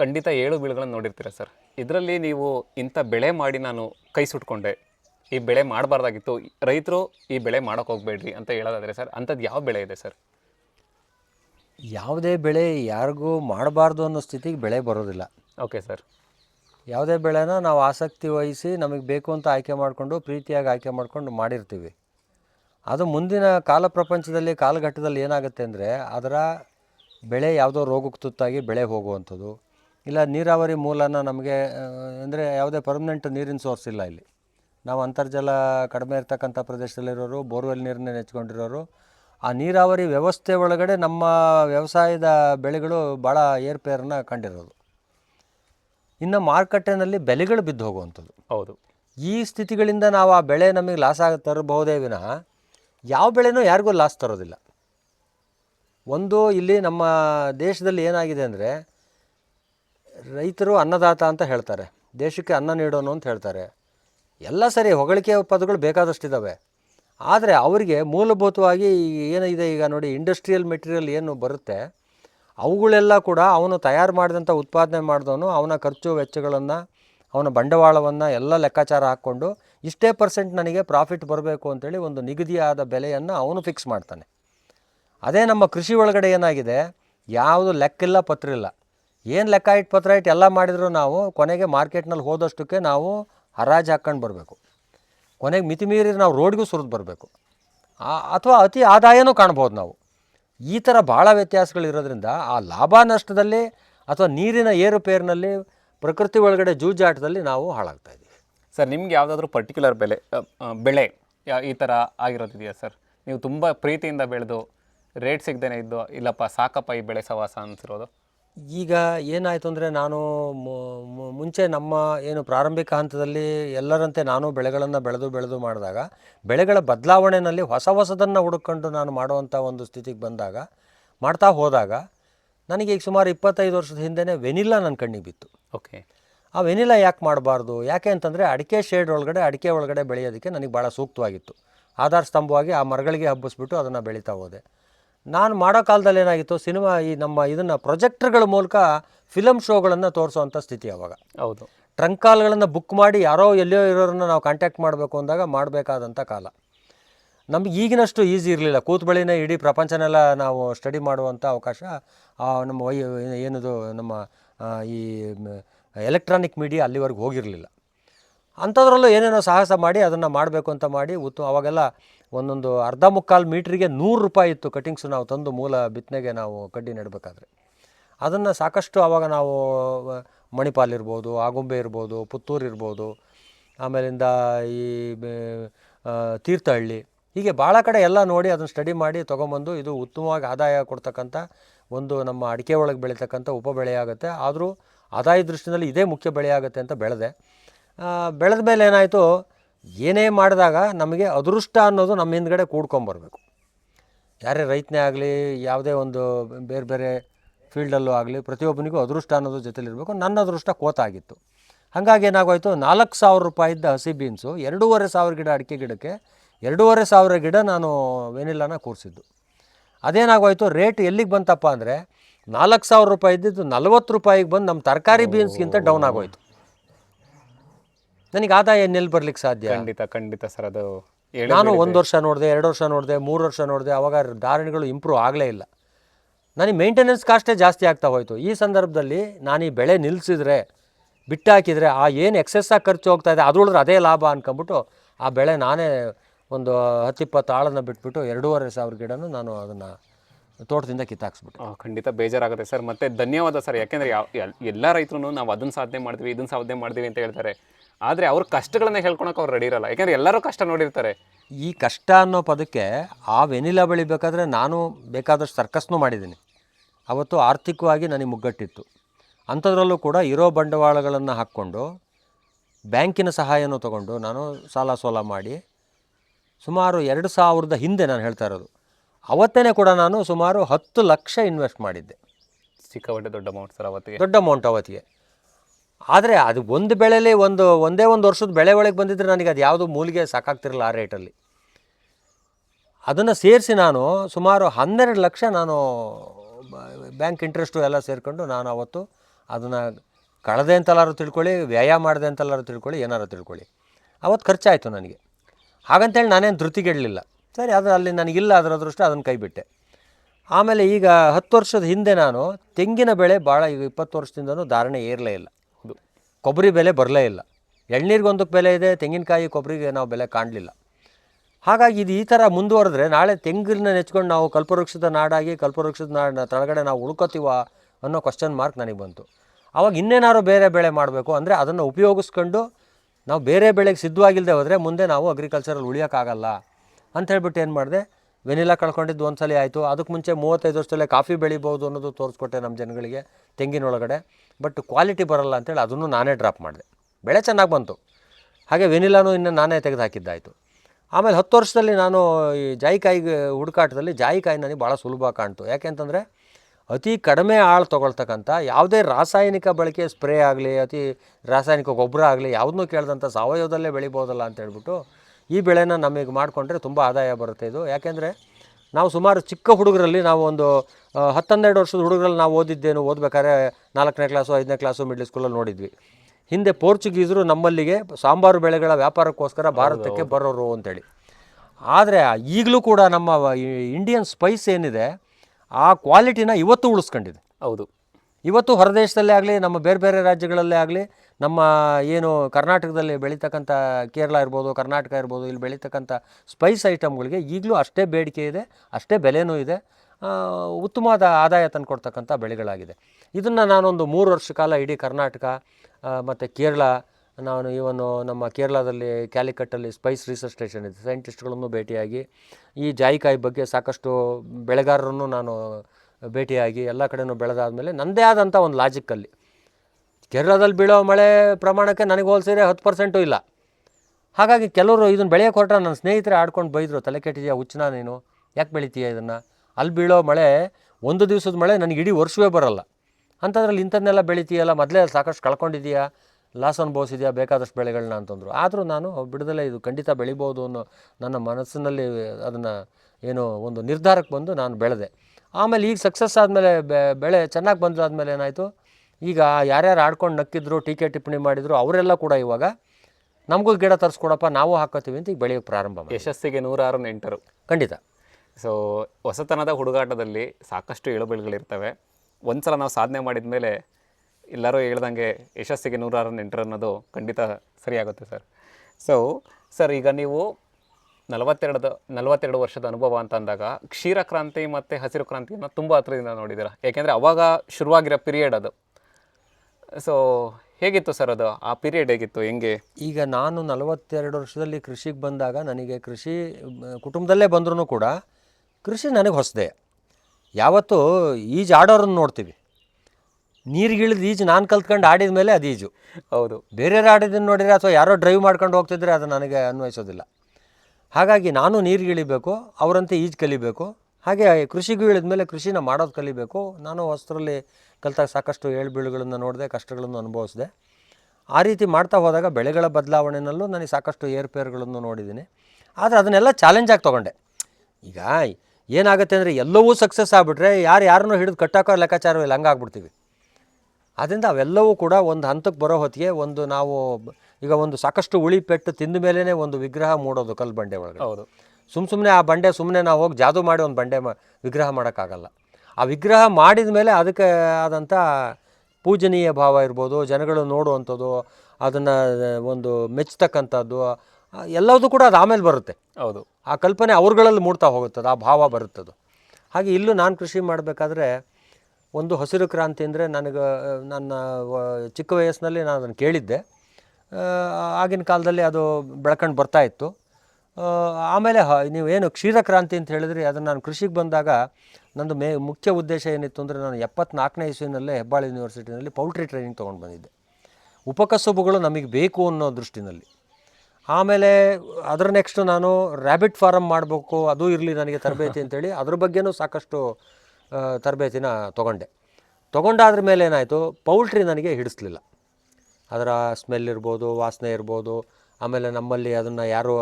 ಖಂಡಿತ ಏಳು ಬೀಳುಗಳನ್ನು ನೋಡಿರ್ತೀರಾ ಸರ್? ಇದರಲ್ಲಿ ನೀವು ಇಂಥ ಬೆಳೆ ಮಾಡಿ ನಾನು ಕೈ ಸುಟ್ಕೊಂಡೆ. ಈ ಬೆಳೆ ಮಾಡಬಾರ್ದಾಗಿತ್ತು. ರೈತರು ಈ ಬೆಳೆ ಮಾಡೋಕೆ ಹೋಗ್ಬೇಡ್ರಿ ಅಂತ ಹೇಳೋದಾದರೆ ಸರ್ ಅಂಥದ್ದು ಯಾವ ಬೆಳೆ ಇದೆ ಸರ್? ಯಾವುದೇ ಬೆಳೆ ಯಾರಿಗೂ ಮಾಡಬಾರ್ದು ಅನ್ನೋ ಸ್ಥಿತಿಗೆ ಬೆಳೆ ಬರೋದಿಲ್ಲ. Okay sir. ಯಾವುದೇ ಬೆಳೆನ ನಾವು ಆಸಕ್ತಿ ವಹಿಸಿ ನಮಗೆ ಬೇಕು ಅಂತ ಆಯ್ಕೆ ಮಾಡಿಕೊಂಡು ಪ್ರೀತಿಯಾಗಿ ಆಯ್ಕೆ ಮಾಡಿಕೊಂಡು ಮಾಡಿರ್ತೀವಿ. ಅದು ಮುಂದಿನ ಕಾಲ ಪ್ರಪಂಚದಲ್ಲಿ ಕಾಲಘಟ್ಟದಲ್ಲಿ ಏನಾಗುತ್ತೆ ಅಂದರೆ ಅದರ ಬೆಳೆ ಯಾವುದೋ ರೋಗಕ್ಕೆ ತುತ್ತಾಗಿ ಬೆಳೆ ಹೋಗುವಂಥದ್ದು. ಇಲ್ಲ ನೀರಾವರಿ ಮೂಲನ ನಮಗೆ ಅಂದರೆ ಯಾವುದೇ ಪರ್ಮನೆಂಟ್ ನೀರಿನ ಸೋರ್ಸ್ ಇಲ್ಲ ಇಲ್ಲಿ. ನಾವು ಅಂತರ್ಜಲ ಕಡಿಮೆ ಇರ್ತಕ್ಕಂಥ ಪ್ರದೇಶದಲ್ಲಿರೋರು ಬೋರ್ವೆಲ್ ನೀರನ್ನೇ ನೆಚ್ಕೊಂಡಿರೋರು ಆ ನೀರಾವರಿ ವ್ಯವಸ್ಥೆ ಒಳಗಡೆ ನಮ್ಮ ವ್ಯವಸಾಯದ ಬೆಳೆಗಳು ಭಾಳ ಏರ್ಪೇರನ್ನ ಕಂಡಿರೋದು. ಇನ್ನು ಮಾರುಕಟ್ಟೆನಲ್ಲಿ ಬೆಲೆಗಳು ಬಿದ್ದು ಹೋಗುವಂಥದ್ದು. ಹೌದು. ಈ ಸ್ಥಿತಿಗಳಿಂದ ನಾವು ಆ ಬೆಳೆ ನಮಗೆ ಲಾಸ್ ಆಗ ತರಬಹುದೇ ವಿನಃ ಯಾವ ಬೆಳೆನೂ ಯಾರಿಗೂ ಲಾಸ್ ತರೋದಿಲ್ಲ. ಒಂದು ಇಲ್ಲಿ ನಮ್ಮ ದೇಶದಲ್ಲಿ ಏನಾಗಿದೆ ಅಂದರೆ ರೈತರು ಅನ್ನದಾತ ಅಂತ ಹೇಳ್ತಾರೆ. ದೇಶಕ್ಕೆ ಅನ್ನ ನೀಡೋನು ಅಂತ ಹೇಳ್ತಾರೆ. ಎಲ್ಲ ಸರಿ ಹೊಗಳಿಕೆ ಪದಗಳು ಬೇಕಾದಷ್ಟಿದ್ದಾವೆ ಆದರೆ ಅವರಿಗೆ ಮೂಲಭೂತವಾಗಿ ಏನಿದೆ ಈಗ ನೋಡಿ ಇಂಡಸ್ಟ್ರಿಯಲ್ ಮೆಟೀರಿಯಲ್ ಏನು ಬರುತ್ತೆ, ಅವುಗಳೆಲ್ಲ ಕೂಡ ಅವನು ತಯಾರು ಮಾಡಿದಂಥ ಉತ್ಪಾದನೆ ಮಾಡಿದವನು ಅವನ ಖರ್ಚು ವೆಚ್ಚಗಳನ್ನು, ಅವನ ಬಂಡವಾಳವನ್ನು ಎಲ್ಲ ಲೆಕ್ಕಾಚಾರ ಹಾಕ್ಕೊಂಡು ಇಷ್ಟೇ ಪರ್ಸೆಂಟ್ ನನಗೆ ಪ್ರಾಫಿಟ್ ಬರಬೇಕು ಅಂತೇಳಿ ಒಂದು ನಿಗದಿಯಾದ ಬೆಲೆಯನ್ನು ಅವನು ಫಿಕ್ಸ್ ಮಾಡ್ತಾನೆ. ಅದೇ ನಮ್ಮ ಕೃಷಿ ಒಳಗಡೆ ಏನಾಗಿದೆ? ಯಾವುದು ಲೆಕ್ಕಿಲ್ಲ ಪತ್ರ ಇಲ್ಲ ಏನು ಲೆಕ್ಕ ಇಟ್ಟು ಪತ್ರ ಇಟ್ಟು ಎಲ್ಲ ಮಾಡಿದರೂ ನಾವು ಕೊನೆಗೆ ಮಾರ್ಕೆಟ್ನಲ್ಲಿ ಹೋದಷ್ಟಕ್ಕೆ ನಾವು ಹರಾಜು ಹಾಕ್ಕೊಂಡು ಬರಬೇಕು. ಕೊನೆಗೆ ಮಿತಿ ಮೀರಿದ್ರೆ ನಾವು ರೋಡ್ಗೂ ಸುರಿದು ಬರಬೇಕು. ಅಥವಾ ಅತಿ ಆದಾಯನೂ ಕಾಣ್ಬೋದು ನಾವು. ಈ ಥರ ಭಾಳ ವ್ಯತ್ಯಾಸಗಳಿರೋದ್ರಿಂದ ಆ ಲಾಭ ನಷ್ಟದಲ್ಲಿ ಅಥವಾ ನೀರಿನ ಏರುಪೇರಿನಲ್ಲಿ ಪ್ರಕೃತಿ ಒಳಗಡೆ ಜೂಜಾಟದಲ್ಲಿ ನಾವು ಹಾಳಾಗ್ತಾ ಇದ್ದೀವಿ. ಸರ್, ನಿಮ್ಗೆ ಯಾವುದಾದ್ರೂ ಪರ್ಟಿಕ್ಯುಲರ್ ಬೆಲೆ ಬೆಳೆ ಈ ಥರ ಆಗಿರೋದಿದೆಯಾ ಸರ್? ನೀವು ತುಂಬ ಪ್ರೀತಿಯಿಂದ ಬೆಳೆದು ರೇಟ್ ಸಿಗ್ದೇನೆ ಇದ್ದು, ಇಲ್ಲಪ್ಪ ಸಾಕಪ್ಪ ಈ ಬೆಳೆ ಸವಾಸ ಅನ್ಸಿರೋದು. ಈಗ ಏನಾಯಿತು ಅಂದರೆ ನಾನು ಮುಂಚೆ ನಮ್ಮ ಏನು ಪ್ರಾರಂಭಿಕ ಹಂತದಲ್ಲಿ ಎಲ್ಲರಂತೆ ನಾನು ಬೆಳೆಗಳನ್ನು ಬೆಳೆದು ಬೆಳೆದು ಮಾಡಿದಾಗ ಬೆಳೆಗಳ ಬದಲಾವಣೆಯಲ್ಲಿ ಹೊಸ ಹೊಸದನ್ನು ಹುಡುಕೊಂಡು ನಾನು ಮಾಡುವಂಥ ಒಂದು ಸ್ಥಿತಿಗೆ ಬಂದಾಗ ಮಾಡ್ತಾ ಹೋದಾಗ ನನಗೆ ಈಗ ಸುಮಾರು ಇಪ್ಪತ್ತೈದು ವರ್ಷದ ಹಿಂದೆನೇ ವೆನಿಲಾ ನನ್ನ ಕಣ್ಣಿಗೆ ಬಿತ್ತು. ಓಕೆ. ಆ ವೆನಿಲಾ ಯಾಕೆ ಮಾಡಬಾರ್ದು? ಯಾಕೆ ಅಂತಂದರೆ ಅಡಿಕೆ ಶೇಡ್ ಒಳಗಡೆ ಅಡಿಕೆ ಒಳಗಡೆ ಬೆಳೆಯೋದಕ್ಕೆ ನನಗೆ ಭಾಳ ಸೂಕ್ತವಾಗಿತ್ತು. ಆಧಾರ ಸ್ತಂಭವಾಗಿ ಆ ಮರಗಳಿಗೆ ಹಬ್ಬಿಸ್ಬಿಟ್ಟು ಅದನ್ನು ಬೆಳೀತಾ ಹೋದೆ. ನಾನು ಮಾಡೋ ಕಾಲದಲ್ಲಿ ಏನಾಗಿತ್ತು ಸಿನಿಮಾ ಈ ನಮ್ಮ ಇದನ್ನು ಪ್ರೊಜೆಕ್ಟರ್ಗಳ ಮೂಲಕ ಫಿಲಮ್ ಶೋಗಳನ್ನು ತೋರಿಸೋವಂಥ ಸ್ಥಿತಿ ಅವಾಗ. ಹೌದು. ಟ್ರಂಕ್ ಕಾಲ್ಗಳನ್ನು ಬುಕ್ ಮಾಡಿ ಯಾರೋ ಎಲ್ಲೋ ಇರೋರನ್ನ ನಾವು ಕಾಂಟ್ಯಾಕ್ಟ್ ಮಾಡಬೇಕು ಅಂದಾಗ ಮಾಡಬೇಕಾದಂಥ ಕಾಲ. ನಮ್ಗೆ ಈಗಿನಷ್ಟು ಈಸಿ ಇರಲಿಲ್ಲ. ಕೂತ್ ಬಳಿನೇ ಇಡೀ ಪ್ರಪಂಚನೆಲ್ಲ ನಾವು ಸ್ಟಡಿ ಮಾಡುವಂಥ ಅವಕಾಶ ನಮ್ಮ ವೈ ಏನದು ನಮ್ಮ ಈ ಎಲೆಕ್ಟ್ರಾನಿಕ್ ಮೀಡಿಯಾ ಅಲ್ಲಿವರೆಗೂ ಹೋಗಿರಲಿಲ್ಲ. ಅಂಥದ್ರಲ್ಲೂ ಏನೇನೋ ಸಾಹಸ ಮಾಡಿ ಅದನ್ನು ಮಾಡಬೇಕು ಅಂತ ಮಾಡಿ ಉತ್ತು ಅವಾಗೆಲ್ಲ ಒಂದೊಂದು ಅರ್ಧ ಮುಕ್ಕಾಲು ಮೀಟ್ರಿಗೆ ನೂರು ರೂಪಾಯಿ ಇತ್ತು ಕಟಿಂಗ್ಸು ನಾವು ತಂದು ಮೂಲ ಬಿತ್ತನೆಗೆ ನಾವು ಕಡ್ಡಿ ನೆಡಬೇಕಾದ್ರೆ. ಅದನ್ನು ಸಾಕಷ್ಟು ಆವಾಗ ನಾವು ಮಣಿಪಾಲ್ ಇರ್ಬೋದು, ಆಗುಂಬೆ ಇರ್ಬೋದು, ಪುತ್ತೂರು ಇರ್ಬೋದು, ಆಮೇಲಿಂದ ಈ ತೀರ್ಥಹಳ್ಳಿ. ಹೀಗೆ ಭಾಳ ಕಡೆ ಎಲ್ಲ ನೋಡಿ ಅದನ್ನು ಸ್ಟಡಿ ಮಾಡಿ ತೊಗೊಂಬಂದು ಇದು ಉತ್ತಮವಾಗಿ ಆದಾಯ ಕೊಡ್ತಕ್ಕಂಥ ಒಂದು ನಮ್ಮ ಅಡಿಕೆ ಒಳಗೆ ಬೆಳೀತಕ್ಕಂಥ ಉಪ ಬೆಳೆ ಆಗುತ್ತೆ ಆದರೂ ಆದಾಯ ದೃಷ್ಟಿನಲ್ಲಿ ಇದೇ ಮುಖ್ಯ ಬೆಳೆಯಾಗುತ್ತೆ ಅಂತ ಬೆಳೆದೆ. ಬೆಳೆದ ಮೇಲೆ ಏನಾಯಿತು ಏನೇ ಮಾಡಿದಾಗ ನಮಗೆ ಅದೃಷ್ಟ ಅನ್ನೋದು ನಮ್ಮ ಹಿಂದ್ಗಡೆ ಕೂಡ್ಕೊಂಬರ್ಬೇಕು. ಯಾರೇ ರೈತನೇ ಆಗಲಿ ಯಾವುದೇ ಒಂದು ಬೇರೆ ಬೇರೆ ಫೀಲ್ಡಲ್ಲೂ ಆಗಲಿ ಪ್ರತಿಯೊಬ್ಬನಿಗೂ ಅದೃಷ್ಟ ಅನ್ನೋದು ಜೊತೆಲಿರಬೇಕು. ನನ್ನ ಅದೃಷ್ಟ ಕೋತ ಆಗಿತ್ತು ಹಾಗಾಗಿ ಏನಾಗೋಯ್ತು? ನಾಲ್ಕು ಸಾವಿರ ರೂಪಾಯಿದ್ದ ಹಸಿ ಬೀನ್ಸು ಎರಡೂವರೆ ಸಾವಿರ ಗಿಡ ಅಡಿಕೆ ಗಿಡಕ್ಕೆ ಎರಡೂವರೆ ಸಾವಿರ ಗಿಡ ನಾನು ವೆನಿಲಾನ ಕೂರಿಸಿದ್ದು. ಅದೇನಾಗೋಯ್ತು? ರೇಟ್ ಎಲ್ಲಿಗೆ ಬಂತಪ್ಪ ಅಂದರೆ ನಾಲ್ಕು ಸಾವಿರ ರೂಪಾಯಿ ಇದ್ದಿದ್ದು ನಲ್ವತ್ತು ರೂಪಾಯಿಗೆ ಬಂದು ನಮ್ಮ ತರಕಾರಿ ಬೀನ್ಸ್ಗಿಂತ ಡೌನ್ ಆಗೋಯ್ತು. ನನಗೆ ಆದಾಯ ನೆಲ್ ಬರ್ಲಿಕ್ಕೆ ಸಾಧ್ಯ? ಖಂಡಿತ ಖಂಡಿತ ಸರ್ ಅದು ಹೇಳಿ ನಾನು ಒಂದು ವರ್ಷ ನೋಡಿದೆ ಎರಡು ವರ್ಷ ನೋಡಿದೆ ಮೂರು ವರ್ಷ ನೋಡಿದೆ ಅವಾಗ ಧಾರಣೆಗಳು ಇಂಪ್ರೂವ್ ಆಗಲೇ ಇಲ್ಲ. ನನಗೆ ಮೇಂಟೆನೆನ್ಸ್ ಕಾಸ್ಟೇ ಜಾಸ್ತಿ ಆಗ್ತಾ ಹೋಯಿತು. ಈ ಸಂದರ್ಭದಲ್ಲಿ ನಾನು ಈ ಬೆಳೆ ನಿಲ್ಲಿಸಿದ್ರೆ ಬಿಟ್ಟಾಕಿದರೆ ಆ ಏನು ಎಕ್ಸೆಸ್ಸಾಗಿ ಖರ್ಚು ಹೋಗ್ತಾ ಇದೆ ಅದು ಉಳಿದ್ರೆ ಅದೇ ಲಾಭ ಅನ್ಕೊಂಬಿಟ್ಟು ಆ ಬೆಳೆ ನಾನೇ ಒಂದು ಹತ್ತಿಪ್ಪತ್ತು ಆಳನ್ನು ಬಿಟ್ಬಿಟ್ಟು ಎರಡೂವರೆ ಸಾವಿರ ಗಿಡನೂ ನಾನು ಅದನ್ನು ತೋಟದಿಂದ ಕಿತ್ತಾಕ್ಸ್ಬಿಟ್ಟು. ಖಂಡಿತ ಬೇಜಾರಾಗುತ್ತೆ ಸರ್. ಮತ್ತೆ ಧನ್ಯವಾದ ಸರ್. ಯಾಕೆಂದ್ರೆ ಯಾವ ಎಲ್- ಎಲ್ಲ ರೈತರು ನಾವು ಅದನ್ನು ಸಾಧನೆ ಮಾಡ್ತೀವಿ ಇದನ್ನು ಸಾಧನೆ ಮಾಡ್ತೀವಿ ಅಂತ ಹೇಳ್ತಾರೆ. ಆದರೆ ಅವ್ರ ಕಷ್ಟಗಳನ್ನ ಹೇಳ್ಕೊಳಕ್ಕೆ ಅವ್ರು ರೆಡಿ ಇರಲ್ಲ. ಯಾಕೆಂದರೆ ಎಲ್ಲರೂ ಕಷ್ಟ ನೋಡಿರ್ತಾರೆ. ಈ ಕಷ್ಟ ಅನ್ನೋ ಪದಕ್ಕೆ ಆ ವೆನಿಲಾ ಬೆಳಿಬೇಕಾದ್ರೆ ನಾನು ಬೇಕಾದಷ್ಟು ಸರ್ಕಸ್ನೂ ಮಾಡಿದ್ದೀನಿ. ಅವತ್ತು ಆರ್ಥಿಕವಾಗಿ ನನಗೆ ಮುಗ್ಗಟ್ಟಿತ್ತು. ಅಂಥದ್ರಲ್ಲೂ ಕೂಡ ಇರೋ ಬಂಡವಾಳಗಳನ್ನು ಹಾಕ್ಕೊಂಡು ಬ್ಯಾಂಕಿನ ಸಹಾಯನೂ ತಗೊಂಡು ನಾನು ಸಾಲ ಸೋಲ ಮಾಡಿ ಸುಮಾರು ಎರಡು ಸಾವಿರದ ಹಿಂದೆ ನಾನು ಹೇಳ್ತಾ ಇರೋದು. ಅವತ್ತೇ ಕೂಡ ನಾನು ಸುಮಾರು ಹತ್ತು ಲಕ್ಷ ಇನ್ವೆಸ್ಟ್ ಮಾಡಿದ್ದೆ. ಸಿಕ್ಕಾಪಟ್ಟೆ ದೊಡ್ಡ ಅಮೌಂಟ್ ಸರ್ ಅವತ್ತಿಗೆ. ದೊಡ್ಡ ಅಮೌಂಟ್ ಅವತ್ತಿಗೆ. ಆದರೆ ಅದು ಒಂದು ಬೆಳೆಯಲ್ಲಿ ಒಂದು, ಒಂದೇ ಒಂದು ವರ್ಷದ ಬೆಳೆ ಒಳಗೆ ಬಂದಿದ್ದರೆ ನನಗೆ ಅದು ಯಾವುದು ಮೂಲಿಗೆ ಸಾಕಾಗ್ತಿರಲಿಲ್ಲ ಆ ರೇಟಲ್ಲಿ ಅದನ್ನು ಸೇರಿಸಿ ನಾನು ಸುಮಾರು ಹನ್ನೆರಡು ಲಕ್ಷ ನಾನು ಬ್ಯಾಂಕ್ ಇಂಟ್ರೆಸ್ಟು ಎಲ್ಲ ಸೇರಿಕೊಂಡು ನಾನು ಅವತ್ತು ಅದನ್ನು ಕಳೆದೆ ಅಂತಲ್ಲಾರು ತಿಳ್ಕೊಳ್ಳಿ, ವ್ಯಯ ಮಾಡಿದೆ ಅಂತಲ್ಲಾರು ತಿಳ್ಕೊಳ್ಳಿ, ಏನಾರು ತಿಳ್ಕೊಳ್ಳಿ. ಅವತ್ತು ಖರ್ಚಾಯಿತು ನನಗೆ. ಹಾಗಂತೇಳಿ ನಾನೇನು ಧೃತಿಗೆಡಲಿಲ್ಲ. ಸರಿ, ಅದು ಅಲ್ಲಿ ನನಗಿಲ್ಲ ಅದರ ಅದೃಷ್ಟ ಅದನ್ನು ಕೈಬಿಟ್ಟೆ. ಆಮೇಲೆ ಈಗ ಹತ್ತು ವರ್ಷದ ಹಿಂದೆ ನಾನು ತೆಂಗಿನ ಬೆಳೆ ಭಾಳ ಈಗ ಇಪ್ಪತ್ತು ವರ್ಷದಿಂದನೂ ಧಾರಣೆ ಏರಲೇ ಇಲ್ಲ. ಕೊಬ್ಬರಿ ಬೆಲೆ ಬರಲೇ ಇಲ್ಲ. ಎಳ್ನೀರಿಗೊಂದಕ್ಕೆ ಬೆಲೆ ಇದೆ, ತೆಂಗಿನಕಾಯಿ ಕೊಬ್ಬರಿಗೆ ನಾವು ಬೆಲೆ ಕಾಣಲಿಲ್ಲ. ಹಾಗಾಗಿ ಇದು ಈ ಥರ ಮುಂದುವರೆದ್ರೆ ನಾಳೆ ತೆಂಗಿನ ನೆಚ್ಕೊಂಡು ನಾವು ಕಲ್ಪವೃಕ್ಷದ ನಾಡಾಗಿ ಕಲ್ಪವೃಕ್ಷದ ನಾಡಿನ ತಳಗಡೆ ನಾವು ಉಳ್ಕೋತೀವ ಅನ್ನೋ ಕ್ವಶನ್ ಮಾರ್ಕ್ ನನಗೆ ಬಂತು. ಆವಾಗ ಇನ್ನೇನಾದ್ರು ಬೇರೆ ಬೆಳೆ ಮಾಡಬೇಕು ಅಂದರೆ ಅದನ್ನು ಉಪಯೋಗಿಸ್ಕೊಂಡು ನಾವು ಬೇರೆ ಬೆಳೆಗೆ ಸಿದ್ಧವಾಗಿಲ್ಲದೆ ಹೋದರೆ ಮುಂದೆ ನಾವು ಅಗ್ರಿಕಲ್ಚರಲ್ಲಿ ಉಳಿಯೋಕ್ಕಾಗಲ್ಲ ಅಂತ ಹೇಳ್ಬಿಟ್ಟು ಏನು ಮಾಡಿದೆ? ವೆನಿಲಾ ಕಳ್ಕೊಂಡಿದ್ದು ಒಂದು ಸಲ ಆಯಿತು. ಅದಕ್ಕೆ ಮುಂಚೆ ಮೂವತ್ತೈದು ವರ್ಷದಲ್ಲೇ ಕಾಫಿ ಬೆಳಿಬೋದು ಅನ್ನೋದು ತೋರಿಸ್ಕೊಟ್ಟೆ ನಮ್ಮ ಜನಗಳಿಗೆ ತೆಂಗಿನೊಳಗಡೆ. ಬಟ್ ಕ್ವಾಲಿಟಿ ಬರಲ್ಲ ಅಂತೇಳಿ ಅದನ್ನು ನಾನೇ ಡ್ರಾಪ್ ಮಾಡಿದೆ. ಬೆಳೆ ಚೆನ್ನಾಗಿ ಬಂತು. ಹಾಗೆ ವೆನಿಲಾನು ಇನ್ನು ನಾನೇ ತೆಗೆದು ಹಾಕಿದ್ದಾಯಿತು ಆಮೇಲೆ ಹತ್ತು ವರ್ಷದಲ್ಲಿ ನಾನು ಈ ಜಾಯಿಕಾಯಿಗೆ ಹುಡುಕಾಟದಲ್ಲಿ ಜಾಯಿಕಾಯಿ ನನಗೆ ಭಾಳ ಸುಲಭ ಕಾಣ್ತು. ಯಾಕೆಂತಂದರೆ ಅತಿ ಕಡಿಮೆ ಆಳು ತೊಗೊಳ್ತಕ್ಕಂಥ ಯಾವುದೇ ರಾಸಾಯನಿಕ ಬಳಕೆ ಸ್ಪ್ರೇ ಆಗಲಿ, ಅತಿ ರಾಸಾಯನಿಕ ಗೊಬ್ಬರ ಆಗಲಿ ಯಾವುದನ್ನೂ ಕೇಳ್ದಂಥ ಸಾವಯವದಲ್ಲೇ ಬೆಳಿಬೋದಲ್ಲ ಅಂತ ಹೇಳ್ಬಿಟ್ಟು ಈ ಬೆಳೆನ ನಮಗೆ ಮಾಡಿಕೊಂಡ್ರೆ ತುಂಬ ಆದಾಯ ಬರುತ್ತೆ ಇದು. ಯಾಕೆಂದರೆ ನಾವು ಸುಮಾರು ಚಿಕ್ಕ ಹುಡುಗರಲ್ಲಿ ನಾವು ಒಂದು ಹತ್ತೊಂದೆರಡು ವರ್ಷದ ಹುಡುಗರಲ್ಲಿ ನಾವು ಓದಿದ್ದೇನು ಓದಬೇಕಾದ್ರೆ ನಾಲ್ಕನೇ ಕ್ಲಾಸು ಐದನೇ ಕ್ಲಾಸು ಮಿಡ್ಲ್ ಸ್ಕೂಲಲ್ಲಿ ನೋಡಿದ್ವಿ. ಹಿಂದೆ ಪೋರ್ಚುಗೀಸರು ನಮ್ಮಲ್ಲಿಗೆ ಸಾಂಬಾರು ಬೆಳೆಗಳ ವ್ಯಾಪಾರಕ್ಕೋಸ್ಕರ ಭಾರತಕ್ಕೆ ಬರೋರು ಅಂತೇಳಿ. ಆದರೆ ಈಗಲೂ ಕೂಡ ನಮ್ಮ ಇಂಡಿಯನ್ ಸ್ಪೈಸ್ ಏನಿದೆ ಆ ಕ್ವಾಲಿಟಿನ ಇವತ್ತು ಉಳಿಸ್ಕೊಂಡಿದೆ. ಹೌದು. ಇವತ್ತು ಹೊರದೇಶದಲ್ಲೇ ಆಗಲಿ, ನಮ್ಮ ಬೇರೆ ಬೇರೆ ರಾಜ್ಯಗಳಲ್ಲೇ ಆಗಲಿ, ನಮ್ಮ ಏನು ಕರ್ನಾಟಕದಲ್ಲಿ ಬೆಳೀತಕ್ಕಂಥ ಕೇರಳ ಇರ್ಬೋದು, ಕರ್ನಾಟಕ ಇರ್ಬೋದು, ಇಲ್ಲಿ ಬೆಳೀತಕ್ಕಂಥ ಸ್ಪೈಸ್ ಐಟಮ್ಗಳಿಗೆ ಈಗಲೂ ಅಷ್ಟೇ ಬೇಡಿಕೆ ಇದೆ, ಅಷ್ಟೇ ಬೆಲೆನೂ ಇದೆ ಉತ್ತಮವಾದ ಆದಾಯ ತಂದುಕೊಡ್ತಕ್ಕಂಥ ಬೆಳೆಗಳಾಗಿದೆ. ಇದನ್ನು ನಾನೊಂದು ಮೂರು ವರ್ಷ ಕಾಲ ಇಡೀ ಕರ್ನಾಟಕ ಮತ್ತು ಕೇರಳ, ನಾನು ಇವನು ನಮ್ಮ ಕೇರಳದಲ್ಲಿ ಕ್ಯಾಲಿಕಟ್ಟಲ್ಲಿ ಸ್ಪೈಸ್ ರಿಸರ್ಚ್ ಸ್ಟೇಷನ್ ಇದೆ. ಸೈಂಟಿಸ್ಟ್ಗಳನ್ನು ಭೇಟಿಯಾಗಿ ಈ ಜಾಯಿಕಾಯಿ ಬಗ್ಗೆ ಸಾಕಷ್ಟು ಬೆಳೆಗಾರರನ್ನು ನಾನು ಭೇಟಿಯಾಗಿ ಎಲ್ಲ ಕಡೆನೂ ಬೆಳೆದಾದಮೇಲೆ ನನ್ನದೇ ಆದಂಥ ಒಂದು ಲಾಜಿಕ್ಕಲ್ಲಿ ಕೇರಳದಲ್ಲಿ ಬೀಳೋ ಮಳೆ ಪ್ರಮಾಣಕ್ಕೆ ನನಗೆ ಹೋಲಿಸಿದ್ರೆ ಹತ್ತು ಪರ್ಸೆಂಟು ಇಲ್ಲ. ಹಾಗಾಗಿ ಕೆಲವರು ಇದನ್ನು ಬೆಳೆಯೋಕೆ ಕೊಟ್ಟರೆ ನನ್ನ ಸ್ನೇಹಿತರೆ ಆಡ್ಕೊಂಡು ಬೈದರು, ತಲೆ ಕೆಟ್ಟಿದೆಯಾ, ಹುಚ್ಚನ ನೀನು? ಯಾಕೆ ಬೆಳಿತೀಯ ಇದನ್ನು? ಅಲ್ಲಿ ಬೀಳೋ ಮಳೆ ಒಂದು ದಿವಸದ ಮಳೆ ನನಗೆ ಇಡೀ ವರ್ಷವೇ ಬರೋಲ್ಲ. ಅಂಥದ್ರಲ್ಲಿ ಇಂಥದ್ದನ್ನೆಲ್ಲ ಬೆಳಿತೀಯಲ್ಲ, ಮೊದಲೇ ಸಾಕಷ್ಟು ಕಳ್ಕೊಂಡಿದೀಯಾ ಲಾಸ್ ಅನುಭವಿಸಿದೆಯಾ? ಬೇಕಾದಷ್ಟು ಬೆಳೆಗಳನ್ನ ಅಂತಂದರು. ಆದರೂ ನಾನು ಬಿಡದಲ್ಲೇ ಇದು ಖಂಡಿತ ಬೆಳಿಬೋದು ಅನ್ನೋ ನನ್ನ ಮನಸ್ಸಿನಲ್ಲಿ ಅದನ್ನು ಏನು ಒಂದು ನಿರ್ಧಾರಕ್ಕೆ ಬಂದು ನಾನು ಬೆಳೆದೆ. ಆಮೇಲೆ ಈಗ ಸಕ್ಸಸ್ ಆದಮೇಲೆ ಬೆಳೆ ಚೆನ್ನಾಗಿ ಬಂದಾದ್ಮೇಲೆ ಏನಾಯಿತು? ಈಗ ಯಾರ್ಯಾರು ಆಡ್ಕೊಂಡು ನಕ್ಕಿದ್ರು ಟೀಕೆ ಟಿಪ್ಪಣಿ ಮಾಡಿದ್ರು ಅವರೆಲ್ಲ ಕೂಡ ಇವಾಗ ನಮಗೂ ಗಿಡ ತರಿಸ್ಕೊಡಪ್ಪ ನಾವು ಹಾಕೋತೀವಿ ಅಂತ ಈಗ ಬೆಳೆಯೋಕ್ಕೆ ಪ್ರಾರಂಭ ಮಾಡಿ ಯಶಸ್ಸಿಗೆ ನೂರಾರು ನೆಂಟರು. ಖಂಡಿತ. ಸೊ ಹೊಸತನದ ಹುಡುಗಾಟದಲ್ಲಿ ಸಾಕಷ್ಟು ಇಳುಬಳಿಗಳಿರ್ತವೆ ಒಂದು ಸಲ ನಾವು ಸಾಧನೆ ಮಾಡಿದ ಮೇಲೆ ಎಲ್ಲರೂ ಹೇಳ್ದಂಗೆ ಯಶಸ್ಸಿಗೆ ನೂರಾರು ನೆಂಟರು ಅನ್ನೋದು ಖಂಡಿತ ಸರಿಯಾಗುತ್ತೆ ಸರ್. ಸೊ ಸರ್ ಈಗ ನೀವು ನಲವತ್ತೆರಡು ನಲವತ್ತೆರಡು ವರ್ಷದ ಅನುಭವ ಅಂತ ಅಂದಾಗ ಕ್ಷೀರ ಕ್ರಾಂತಿ ಮತ್ತು ಹಸಿರು ಕ್ರಾಂತಿಯನ್ನು ತುಂಬ ಹತ್ರದಿಂದ ನೋಡಿದ್ದೀರಾ? ಯಾಕೆಂದರೆ ಅವಾಗ ಶುರುವಾಗಿರೋ ಪಿರಿಯಡ್ ಅದು. ಸೊ ಹೇಗಿತ್ತು ಸರ್ ಅದು? ಆ ಪೀರಿಯಡ್ ಹೇಗಿತ್ತು? ಹೆಂಗೆ? ಈಗ ನಾನು ನಲವತ್ತೆರಡು ವರ್ಷದಲ್ಲಿ ಕೃಷಿಗೆ ಬಂದಾಗ ನನಗೆ ಕೃಷಿ ಕುಟುಂಬದಲ್ಲೇ ಬಂದ್ರೂ ಕೂಡ ಕೃಷಿ ನನಗೆ ಹೊಸದೆ. ಯಾವತ್ತೂ ಈಜು ಆಡೋರನ್ನು ನೋಡ್ತೀವಿ. ನೀರಿಗಿಳಿದು ಈಜು ನಾನು ಕಲ್ತ್ಕೊಂಡು ಆಡಿದ ಮೇಲೆ ಅದು ಈಜು. ಹೌದು. ಬೇರೆಯವ್ರು ಆಡಿದ್ದನ್ನು ನೋಡಿದರೆ ಅಥವಾ ಯಾರೋ ಡ್ರೈವ್ ಮಾಡ್ಕೊಂಡು ಹೋಗ್ತಿದ್ರೆ ಅದು ನನಗೆ ಅನ್ವಯಿಸೋದಿಲ್ಲ. ಹಾಗಾಗಿ ನಾನು ನೀರಿಗೆ ಇಳಿಬೇಕು ಅವರಂತೆ ಈಜು ಕಲಿಬೇಕು. ಹಾಗೆ ಕೃಷಿಗೂ ಇಳಿದ ಮೇಲೆ ಕೃಷಿನ ಮಾಡೋದು ಕಲಿಬೇಕು. ನಾನು ಹೊಸರಲ್ಲಿ ಕಲಿತಾಗ ಸಾಕಷ್ಟು ಏಳ್ಬೀಳುಗಳನ್ನು ನೋಡಿದೆ, ಕಷ್ಟಗಳನ್ನು ಅನುಭವಿಸಿದೆ. ಆ ರೀತಿ ಮಾಡ್ತಾ ಹೋದಾಗ ಬೆಳೆಗಳ ಬದಲಾವಣೆನಲ್ಲೂ ನನಗೆ ಸಾಕಷ್ಟು ಏರ್ಪೇರುಗಳನ್ನು ನೋಡಿದ್ದೀನಿ. ಆದರೆ ಅದನ್ನೆಲ್ಲ ಚಾಲೆಂಜಾಗಿ ತೊಗೊಂಡೆ. ಈಗ ಏನಾಗುತ್ತೆ ಅಂದರೆ ಎಲ್ಲವೂ ಸಕ್ಸಸ್ ಆಗಿಬಿಟ್ರೆ ಯಾರು ಯಾರನ್ನು ಹಿಡಿದು ಕಟ್ಟಾಕೋ ಲೆಕ್ಕಾಚಾರವಿಲ್ಲ ಹಂಗಾಗ್ಬಿಡ್ತೀವಿ ಆದ್ದರಿಂದ ಅವೆಲ್ಲವೂ ಕೂಡ ಒಂದು ಹಂತಕ್ಕೆ ಬರೋ ಹೊತ್ತಿಗೆ ಒಂದು ನಾವು ಈಗ ಒಂದು ಸಾಕಷ್ಟು ಉಳಿ ಪೆಟ್ಟು ತಿಂದ ಮೇಲೇ ಒಂದು ವಿಗ್ರಹ ಮೂಡೋದು ಕಲ್ಲು ಬಂಡೆ ಒಳಗೆ ಹೌದು. ಸುಮ್ಮ ಸುಮ್ಮನೆ ಆ ಬಂಡೆ ಸುಮ್ಮನೆ ನಾವು ಹೋಗಿ ಜಾದು ಮಾಡಿ ಒಂದು ಬಂಡೆ ಮಾ ವಿಗ್ರಹ ಮಾಡೋಕ್ಕಾಗಲ್ಲ. ಆ ವಿಗ್ರಹ ಮಾಡಿದ ಮೇಲೆ ಅದಕ್ಕೆ ಆದಂಥ ಪೂಜನೀಯ ಭಾವ ಇರ್ಬೋದು ಜನಗಳು ನೋಡುವಂಥದ್ದು ಅದನ್ನು ಒಂದು ಮೆಚ್ಚತಕ್ಕಂಥದ್ದು ಎಲ್ಲದೂ ಕೂಡ ಅದು ಆಮೇಲೆ ಬರುತ್ತೆ. ಹೌದು. ಆ ಕಲ್ಪನೆ ಅವ್ರುಗಳಲ್ಲಿ ಮೂಡ್ತಾ ಹೋಗುತ್ತದೆ ಆ ಭಾವ ಬರುತ್ತದು. ಹಾಗೆ ಇಲ್ಲೂ ನಾನು ಕೃಷಿ ಮಾಡಬೇಕಾದ್ರೆ ಒಂದು ಹಸಿರು ಕ್ರಾಂತಿ ಅಂದರೆ ನನಗೆ ನನ್ನ ಚಿಕ್ಕ ವಯಸ್ಸಿನಲ್ಲಿ ನಾನು ಅದನ್ನು ಕೇಳಿದ್ದೆ. ಆಗಿನ ಕಾಲದಲ್ಲಿ ಅದು ಬೆಳ್ಕೊಂಡು ಬರ್ತಾ ಇತ್ತು. ಆಮೇಲೆ ಹ ನೀವೇನು ಕ್ಷೀರಕ್ರಾಂತಿ ಅಂತ ಹೇಳಿದ್ರಿ, ಅದನ್ನು ನಾನು ಕೃಷಿಗೆ ಬಂದಾಗ ನಂದು ಮೇ, ಮುಖ್ಯ ಉದ್ದೇಶ ಏನಿತ್ತು ಅಂದರೆ ನಾನು ಎಪ್ಪತ್ನಾಲ್ಕನೇ ಇಸುವಿನಲ್ಲೇ ಹೆಬ್ಬಾಳು ಯೂನಿವರ್ಸಿಟಿನಲ್ಲಿ ಪೌಲ್ಟ್ರಿ ಟ್ರೈನಿಂಗ್ ತೊಗೊಂಡು ಬಂದಿದ್ದೆ. ಉಪಕಸುಬುಗಳು ನಮಗೆ ಬೇಕು ಅನ್ನೋ ದೃಷ್ಟಿನಲ್ಲಿ. ಆಮೇಲೆ ಅದರ ನೆಕ್ಸ್ಟ್ ನಾನು ರ್ಯಾಬಿಟ್ ಫಾರಮ್ ಮಾಡಬೇಕು, ಅದು ಇರಲಿ ನನಗೆ ತರಬೇತಿ ಅಂತೇಳಿ ಅದ್ರ ಬಗ್ಗೆನೂ ಸಾಕಷ್ಟು ತರಬೇತಿನ ತೊಗೊಂಡೆ. ತೊಗೊಂಡಾದ್ರ ಮೇಲೆ ಏನಾಯಿತು, ಪೌಲ್ಟ್ರಿ ನನಗೆ ಹಿಡಿಸ್ಲಿಲ್ಲ. ಅದರ ಸ್ಮೆಲ್ ಇರ್ಬೋದು, ವಾಸನೆ ಇರ್ಬೋದು. ಆಮೇಲೆ ನಮ್ಮಲ್ಲಿ ಅದನ್ನು ಯಾರು,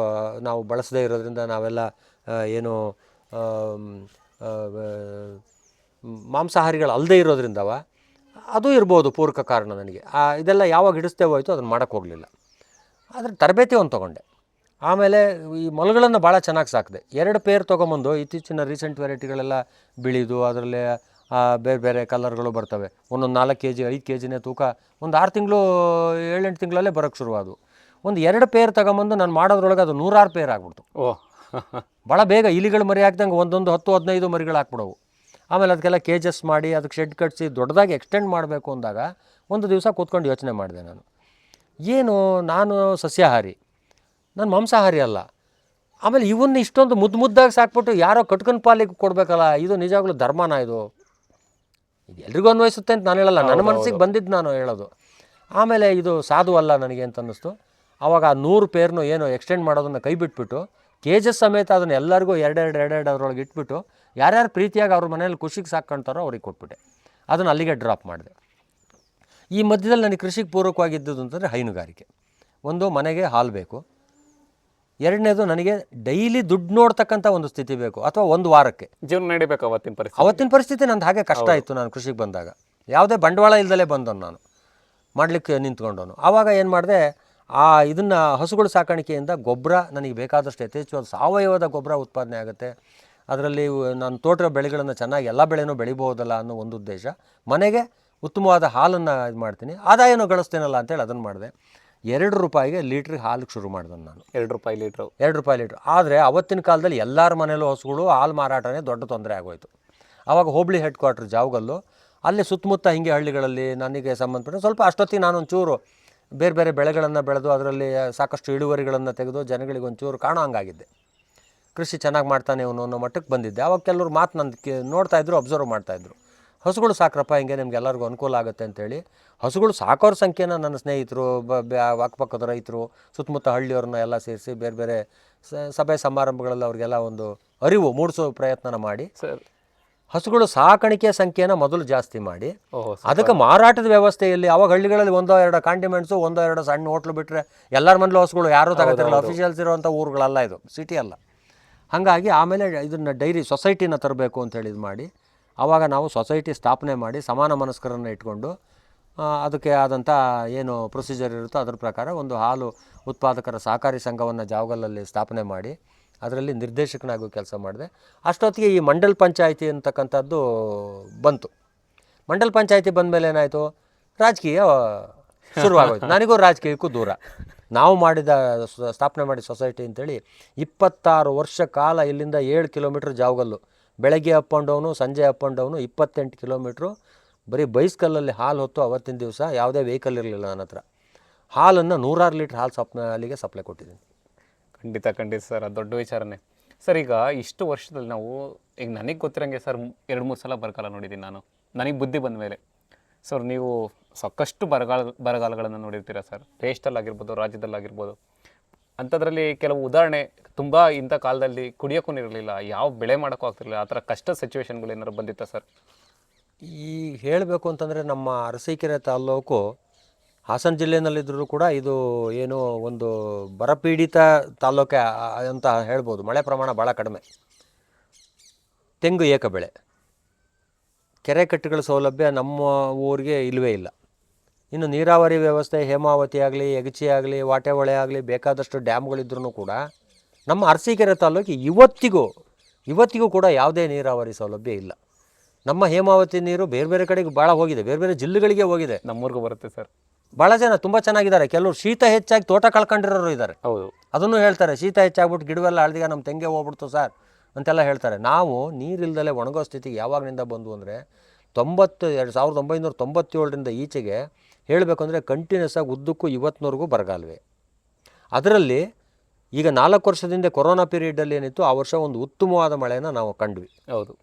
ನಾವು ಬಳಸದೇ ಇರೋದ್ರಿಂದ ನಾವೆಲ್ಲ ಏನು ಮಾಂಸಾಹಾರಿಗಳು ಅಲ್ಲದೆ ಇರೋದ್ರಿಂದವ, ಅದು ಇರ್ಬೋದು ಪೂರಕ ಕಾರಣ ನನಗೆ. ಇದೆಲ್ಲ ಯಾವಾಗ ಹಿಡಿಸ್ತೇವೆ ಹೋಯ್ತು ಅದನ್ನು ಮಾಡೋಕ್ಕೆ ಹೋಗಲಿಲ್ಲ. ಆದರೆ ತರಬೇತಿ ಒಂದು ತೊಗೊಂಡೆ. ಆಮೇಲೆ ಈ ಮೊಲಗಳನ್ನು ಭಾಳ ಚೆನ್ನಾಗಿ ಸಾಕಿದೆ. ಎರಡು ಪೇರ್ ತೊಗೊಂಬಂದು ಇತ್ತೀಚಿನ ರೀಸೆಂಟ್ ವೆರೈಟಿಗಳೆಲ್ಲ ಬಿಳಿದು, ಅದರಲ್ಲಿ ಬೇರೆ ಬೇರೆ ಕಲರ್ಗಳು ಬರ್ತವೆ. ಒಂದೊಂದು ನಾಲ್ಕು ಕೆ ಜಿ ಐದು ಕೆ ಜಿನೇ ತೂಕ ಒಂದು ಆರು ತಿಂಗಳು ಏಳೆಂಟು ತಿಂಗಳಲ್ಲೇ ಬರೋಕ್ಕೆ ಶುರುವಾದವು ಒಂದು ಎರಡು ಪೇರ್ ತಗೊಂಬಂದು ನಾನು ಮಾಡೋದ್ರೊಳಗೆ ಅದು ನೂರಾರು ಪೇರ್ ಆಗ್ಬಿಡ್ತು. ಓ. ಭಾಳ ಬೇಗ ಇಲಿಗಳು ಮರಿ ಹಾಕ್ದಂಗೆ ಒಂದೊಂದು ಹತ್ತು ಹದಿನೈದು ಮರಿಗಳು ಹಾಕ್ಬಿಡವು. ಆಮೇಲೆ ಅದಕ್ಕೆಲ್ಲ ಕೇಜಸ್ ಮಾಡಿ ಅದಕ್ಕೆ ಶೆಡ್ ಕಟ್ಟಿಸಿ ದೊಡ್ಡದಾಗಿ ಎಕ್ಸ್ಟೆಂಡ್ ಮಾಡಬೇಕು ಅಂದಾಗ ಒಂದು ದಿವಸ ಕೂತ್ಕೊಂಡು ಯೋಚನೆ ಮಾಡಿದೆ ನಾನು. ಏನು ನಾನು ಸಸ್ಯಾಹಾರಿ. ನಾನು ಮಾಂಸಾಹಾರಿ ಅಲ್ಲ. ಆಮೇಲೆ ಇವನ್ನ ಇಷ್ಟೊಂದು ಮುದ್ದು ಮುದ್ದಾಗಿ ಸಾಕ್ಬಿಟ್ಟು ಯಾರೋ ಕಟ್ಕನ್ ಪಾಲಿಗೆ ಕೊಡಬೇಕಲ್ಲ ಇದು ನಿಜವಾಗ್ಲೂ ಧರ್ಮನ ಇದು? ಇದು ಎಲ್ರಿಗೂ ಅನ್ವಯಿಸುತ್ತೆ ಅಂತ ನಾನು ಹೇಳಲ್ಲ. ನನ್ನ ಮನಸ್ಸಿಗೆ ಬಂದಿದ್ದು ನಾನು ಹೇಳೋದು. ಆಮೇಲೆ ಇದು ಸಾಧು ಅಲ್ಲ ನನಗೆ ಅಂತ ಅನ್ನಿಸ್ತು ಆವಾಗ ಆ ನೂರು ಪೇರ್ನು ಏನು ಎಕ್ಸ್ಟೆಂಡ್ ಮಾಡೋದನ್ನು ಕೈ ಬಿಟ್ಬಿಟ್ಟು ಕೇಜಸ್ ಸಮೇತ ಅದನ್ನು ಎಲ್ಲರಿಗೂ ಎರಡೆರಡು ಎರಡೆರಡು ಅದರೊಳಗೆ ಇಟ್ಬಿಟ್ಟು ಯಾರ್ಯಾರು ಪ್ರೀತಿಯಾಗಿ ಅವ್ರ ಮನೇಲಿ ಖುಷಿಗೆ ಸಾಕ್ಕೊಳ್ತಾರೋ ಅವ್ರಿಗೆ ಕೊಟ್ಬಿಟ್ಟೆ. ಅದನ್ನು ಅಲ್ಲಿಗೆ ಡ್ರಾಪ್ ಮಾಡಿದೆ. ಈ ಮಧ್ಯದಲ್ಲಿ ನನಗೆ ಕೃಷಿಗೆ ಪೂರಕವಾಗಿದ್ದದ್ದು ಅಂತಂದರೆ ಹೈನುಗಾರಿಕೆ. ಒಂದು ಮನೆಗೆ ಹಾಲು ಬೇಕು. ಎರಡನೇದು ನನಗೆ ಡೈಲಿ ದುಡ್ಡು ನೋಡ್ತಕ್ಕಂಥ ಒಂದು ಸ್ಥಿತಿ ಬೇಕು ಅಥವಾ ಒಂದು ವಾರಕ್ಕೆ. ಜೀವನ ನಡಿಬೇಕು ಅವತ್ತಿನ ಪರಿಸ್ಥಿತಿ. ಅವತ್ತಿನ ಪರಿಸ್ಥಿತಿ ನಂದು ಹಾಗೆ ಕಷ್ಟ ಇತ್ತು ನಾನು ಕೃಷಿಗೆ ಬಂದಾಗ. ಯಾವುದೇ ಬಂಡವಾಳ ಇಲ್ದಲೇ ಬಂದವನು ನಾನು. ಮಾಡಲಿಕ್ಕೆ ನಿಂತ್ಕೊಂಡವನು. ಆವಾಗ ಏನು ಮಾಡಿದೆ ಆ ಇದನ್ನು ಹಸುಗಳು ಸಾಕಾಣಿಕೆಯಿಂದ ಗೊಬ್ಬರ ನನಗೆ ಬೇಕಾದಷ್ಟು ಯಥೇಚ್ಛವಾದ ಸಾವಯವದ ಗೊಬ್ಬರ ಉತ್ಪಾದನೆ ಆಗುತ್ತೆ. ಅದರಲ್ಲಿ ನಾನು ತೋಟದ ಬೆಳೆಗಳನ್ನು ಚೆನ್ನಾಗಿ ಎಲ್ಲ ಬೆಳೆನೂ ಬೆಳಿಬಹುದಲ್ಲ ಅನ್ನೋ ಒಂದು ಉದ್ದೇಶ. ಮನೆಗೆ ಉತ್ತಮವಾದ ಹಾಲನ್ನು ಇದು ಮಾಡ್ತೀನಿ ಆದಾಯನೂ ಗಳಿಸ್ತೇನಲ್ಲ ಅಂತೇಳಿ ಅದನ್ನು ಮಾಡಿದೆ. ಎರಡು ರೂಪಾಯಿಗೆ ಲೀಟ್ರಿಗೆ ಹಾಲಿಗೆ ಶುರು ಮಾಡಿದೆ ನಾನು. ಎರಡು ರೂಪಾಯಿ ಲೀಟ್ರು. ಎರಡು ರೂಪಾಯಿ ಲೀಟ್ರ್. ಆದರೆ ಅವತ್ತಿನ ಕಾಲದಲ್ಲಿ ಎಲ್ಲರ ಮನೇಲೂ ಹಸುಗಳು ಹಾಲು ಮಾರಾಟನೇ ದೊಡ್ಡ ತೊಂದರೆ ಆಗೋಯ್ತು. ಆವಾಗ ಹೋಬಳಿ ಹೆಡ್ ಕ್ವಾರ್ಟರ್ ಜಾವಗಲ್ಲು ಅಲ್ಲಿ ಸುತ್ತಮುತ್ತ ಹಿಂಗೆ ಹಳ್ಳಿಗಳಲ್ಲಿ ನನಗೆ ಸಂಬಂಧಪಟ್ಟ ಸ್ವಲ್ಪ ಅಷ್ಟೊತ್ತಿಗೆ ನಾನು ಒಂಚೂರು ಬೇರೆ ಬೇರೆ ಬೆಳೆಗಳನ್ನು ಬೆಳೆದು ಅದರಲ್ಲಿ ಸಾಕಷ್ಟು ಇಳುವರಿಗಳನ್ನು ತೆಗೆದು ಜನಗಳಿಗೆ ಒಂಚೂರು ಕಾಣೋ ಹಂಗಾಗಿದ್ದೆ. ಕೃಷಿ ಚೆನ್ನಾಗಿ ಮಾಡ್ತಾನೆ ಇವನು ಅನ್ನೋ ಮಟ್ಟಕ್ಕೆ ಬಂದಿದ್ದೆ. ಅವಾಗ ಕೆಲವರು ಮಾತು ನನ್ನ ನೋಡ್ತಾಯಿದ್ರು ಅಬ್ಸರ್ವ್ ಮಾಡ್ತಾಯಿದ್ರು ಹಸುಗಳು ಸಾಕ್ರಪ್ಪ ಹಿಂಗೆ ನಿಮ್ಗೆ ಎಲ್ಲರಿಗೂ ಅನುಕೂಲ ಆಗುತ್ತೆ ಅಂತೇಳಿ. ಹಸುಗಳು ಸಾಕೋರ ಸಂಖ್ಯೆನ ನನ್ನ ಸ್ನೇಹಿತರು ಬ ಬ- ಅಕ್ಕಪಕ್ಕದ ರೈತರು ಸುತ್ತಮುತ್ತ ಹಳ್ಳಿಯವ್ರನ್ನ ಎಲ್ಲ ಸೇರಿಸಿ ಬೇರೆ ಬೇರೆ ಸ- ಸಭೆ ಸಮಾರಂಭಗಳಲ್ಲಿ ಅವ್ರಿಗೆಲ್ಲ ಒಂದು ಅರಿವು ಮೂಡಿಸೋ ಪ್ರಯತ್ನನ ಮಾಡಿ. ಹಸುಗಳು ಸಾಕಾಣಿಕೆ ಸಂಖ್ಯೆನ ಮೊದಲು ಜಾಸ್ತಿ ಮಾಡಿ. ಅದಕ್ಕೆ ಮಾರಾಟದ ವ್ಯವಸ್ಥೆಯಲ್ಲಿ ಅವಾಗ ಹಳ್ಳಿಗಳಲ್ಲಿ ಒಂದೋ ಎರಡು ಕಾಂಡಿಮೆಂಟ್ಸು ಒಂದೋ ಎರಡು ಸಣ್ಣ ಹೋಟ್ಲು ಬಿಟ್ಟರೆ ಎಲ್ಲರ ಮನೇಲಿ ಹಸುಗಳು ಯಾರೂ ತಗೋತಿರಲ್ಲ. ಅಫಿಷಿಯಲ್ಸ್ ಇರುವಂಥ ಊರುಗಳಲ್ಲ ಇದು ಸಿಟಿ ಅಲ್ಲ. ಹಾಗಾಗಿ ಆಮೇಲೆ ಇದನ್ನು ಡೈರಿ ಸೊಸೈಟಿನ ತರಬೇಕು ಅಂತ ಹೇಳಿ ಇದು ಮಾಡಿ. ಆವಾಗ ನಾವು ಸೊಸೈಟಿ ಸ್ಥಾಪನೆ ಮಾಡಿ ಸಮಾನ ಮನಸ್ಕರನ್ನು ಇಟ್ಕೊಂಡು ಅದಕ್ಕೆ ಆದಂಥ ಏನು ಪ್ರೊಸೀಜರ್ ಇರುತ್ತೋ ಅದ್ರ ಪ್ರಕಾರ ಒಂದು ಹಾಲು ಉತ್ಪಾದಕರ ಸಹಕಾರಿ ಸಂಘವನ್ನು ಜಾವಗಲ್ಲಲ್ಲಿ ಸ್ಥಾಪನೆ ಮಾಡಿ, ಅದರಲ್ಲಿ ನಿರ್ದೇಶಕನಾಗೂ ಕೆಲಸ ಮಾಡಿದೆ. ಅಷ್ಟೊತ್ತಿಗೆ ಈ ಮಂಡಲ್ ಪಂಚಾಯಿತಿ ಅಂತಕ್ಕಂಥದ್ದು ಬಂತು. ಮಂಡಲ್ ಪಂಚಾಯಿತಿ ಬಂದಮೇಲೆ ಏನಾಯಿತು? ರಾಜಕೀಯ ಶುರುವಾಗೋಯ್ತು. ನನಗೂ ರಾಜಕೀಯಕ್ಕೂ ದೂರ. ನಾವು ಮಾಡಿದ ಸ್ಥಾಪನೆ ಮಾಡಿದ ಸೊಸೈಟಿ ಅಂತೇಳಿ ಇಪ್ಪತ್ತಾರು ವರ್ಷ ಕಾಲ ಇಲ್ಲಿಂದ ಏಳು ಕಿಲೋಮೀಟ್ರ್ ಜಾವಗಲ್ಲು. ಬೆಳಗ್ಗೆ ಅಪ್ ಆ್ಯಂಡ್ ಡೌನು ಸಂಜೆ ಅಪ್ ಆ್ಯಂಡ್ ಡೌನು ಇಪ್ಪತ್ತೆಂಟು ಕಿಲೋಮೀಟ್ರು ಬರೀ ಬೈಸ್ಕಲ್ಲಲ್ಲಿ ಹಾಲು ಹೊತ್ತು ಅವತ್ತಿನ ದಿವಸ ಯಾವುದೇ ವೆಹಿಕಲ್ ಇರಲಿಲ್ಲ ನನ್ನ ಹತ್ರ. ಹಾಲನ್ನು ನೂರಾರು ಲೀಟ್ರ್ ಹಾಲು ಸಪ್, ಅಲ್ಲಿಗೆ ಸಪ್ಲೈ ಕೊಟ್ಟಿದ್ದೀನಿ. ಖಂಡಿತ ಖಂಡಿತ ಸರ್. ಅದು ದೊಡ್ಡ ವಿಚಾರನೇ. ಸರ್, ಈಗ ಇಷ್ಟು ವರ್ಷದಲ್ಲಿ ನಾವು, ಈಗ ನನಗೆ ಗೊತ್ತಿರಂಗೆ ಸರ್, ಎರಡು ಮೂರು ಸಲ ಬರಗಾಲ ನೋಡಿದ್ದೀನಿ ನಾನು. ನನಗೆ ಬುದ್ಧಿ ಬಂದ ಮೇಲೆ. ಸರ್, ನೀವು ಸಾಕಷ್ಟು ಬರಗಾಲ, ಬರಗಾಲಗಳನ್ನು ನೋಡಿರ್ತೀರ ಸರ್? ದೇಶದಲ್ಲಾಗಿರ್ಬೋದು ರಾಜ್ಯದಲ್ಲಾಗಿರ್ಬೋದು. ಅಂಥದ್ರಲ್ಲಿ ಕೆಲವು ಉದಾಹರಣೆ ತುಂಬ ಇಂಥ ಕಾಲದಲ್ಲಿ ಕುಡಿಯೋಕ್ಕೂ ಇರಲಿಲ್ಲ ಯಾವ ಬೆಳೆ ಮಾಡೋಕ್ಕೂ ಆಗ್ತಿರಲಿಲ್ಲ. ಆ ಥರ ಕಷ್ಟ ಸಿಚುವೇಶನ್ಗಳು ಏನಾದ್ರು ಬಂದಿತ್ತಾ ಸರ್? ಈ ಹೇಳಬೇಕು ಅಂತಂದರೆ ನಮ್ಮ ಅರಸೀಕೆರೆ ತಾಲೂಕು ಹಾಸನ ಜಿಲ್ಲೆಯಲ್ಲಿದ್ದರೂ ಕೂಡ ಇದು ಏನು ಒಂದು ಬರಪೀಡಿತ ತಾಲೂಕೆ ಅಂತ ಹೇಳ್ಬೋದು. ಮಳೆ ಪ್ರಮಾಣ ಭಾಳ ಕಡಿಮೆ. ತೆಂಗು ಏಕ ಬೆಳೆ. ಕೆರೆ ಕಟ್ಟುಗಳ ಸೌಲಭ್ಯ ನಮ್ಮ ಊರಿಗೆ ಇಲ್ಲವೇ ಇಲ್ಲ. ಇನ್ನು ನೀರಾವರಿ ವ್ಯವಸ್ಥೆ ಹೇಮಾವತಿ ಆಗಲಿ, ಯಗಚಿ ಆಗಲಿ, ವಾಟೆ ಹೊಳೆ ಆಗಲಿ ಬೇಕಾದಷ್ಟು ಡ್ಯಾಮ್ಗಳಿದ್ರೂ ಕೂಡ ನಮ್ಮ ಅರಸೀಕೆರೆ ತಾಲೂಕಿಗೆ ಇವತ್ತಿಗೂ ಇವತ್ತಿಗೂ ಕೂಡ ಯಾವುದೇ ನೀರಾವರಿ ಸೌಲಭ್ಯ ಇಲ್ಲ. ನಮ್ಮ ಹೇಮಾವತಿ ನೀರು ಬೇರೆ ಬೇರೆ ಕಡೆಗೆ ಭಾಳ ಹೋಗಿದೆ ಬೇರೆ ಬೇರೆ ಜಿಲ್ಲೆಗಳಿಗೆ ಹೋಗಿದೆ. ನಮ್ಮೂರಿಗೂ ಬರುತ್ತೆ ಸರ್. ಭಾಳ ಜನ ತುಂಬ ಚೆನ್ನಾಗಿದ್ದಾರೆ ಕೆಲವರು ಶೀತ ಹೆಚ್ಚಾಗಿ ತೋಟ ಕಳ್ಕೊಂಡಿರೋರು ಇದ್ದಾರೆ. ಹೌದು. ಅದನ್ನು ಹೇಳ್ತಾರೆ ಶೀತ ಹೆಚ್ಚಾಗ್ಬಿಟ್ಟು ಗಿಡವೆಲ್ಲ ಅಳ್ದಿಗೆ ನಮ್ಮ ತೆಂಗೆ ಹೋಗ್ಬಿಡ್ತು ಸರ್ ಅಂತೆಲ್ಲ ಹೇಳ್ತಾರೆ. ನಾವು ನೀರಿಲ್ದಲೆ ಒಣಗೋ ಸ್ಥಿತಿಗೆ ಯಾವಾಗಲಿಂದ ಬಂದು ಅಂದರೆ ತೊಂಬತ್ತು ಎರಡು ಸಾವಿರದ ಒಂಬೈನೂರ ತೊಂಬತ್ತೇಳರಿಂದ ಈಚೆಗೆ ಹೇಳಬೇಕು ಅಂದರೆ ಕಂಟಿನ್ಯೂಸ್ ಆಗಿ ಉದ್ದಕ್ಕೂ ಇವತ್ತಿನವರೆಗೂ ಬರಗಾಲವೇ. ಅದರಲ್ಲಿ ಈಗ ನಾಲ್ಕು ವರ್ಷದಿಂದ ಕೊರೋನಾ ಪೀರಿಯಡಲ್ಲಿ ಏನಿತ್ತು ಆ ವರ್ಷ ಒಂದು ಉತ್ತಮವಾದ ಮಳೆಯನ್ನು ನಾವು ಕಂಡ್ವಿ. ಹೌದು.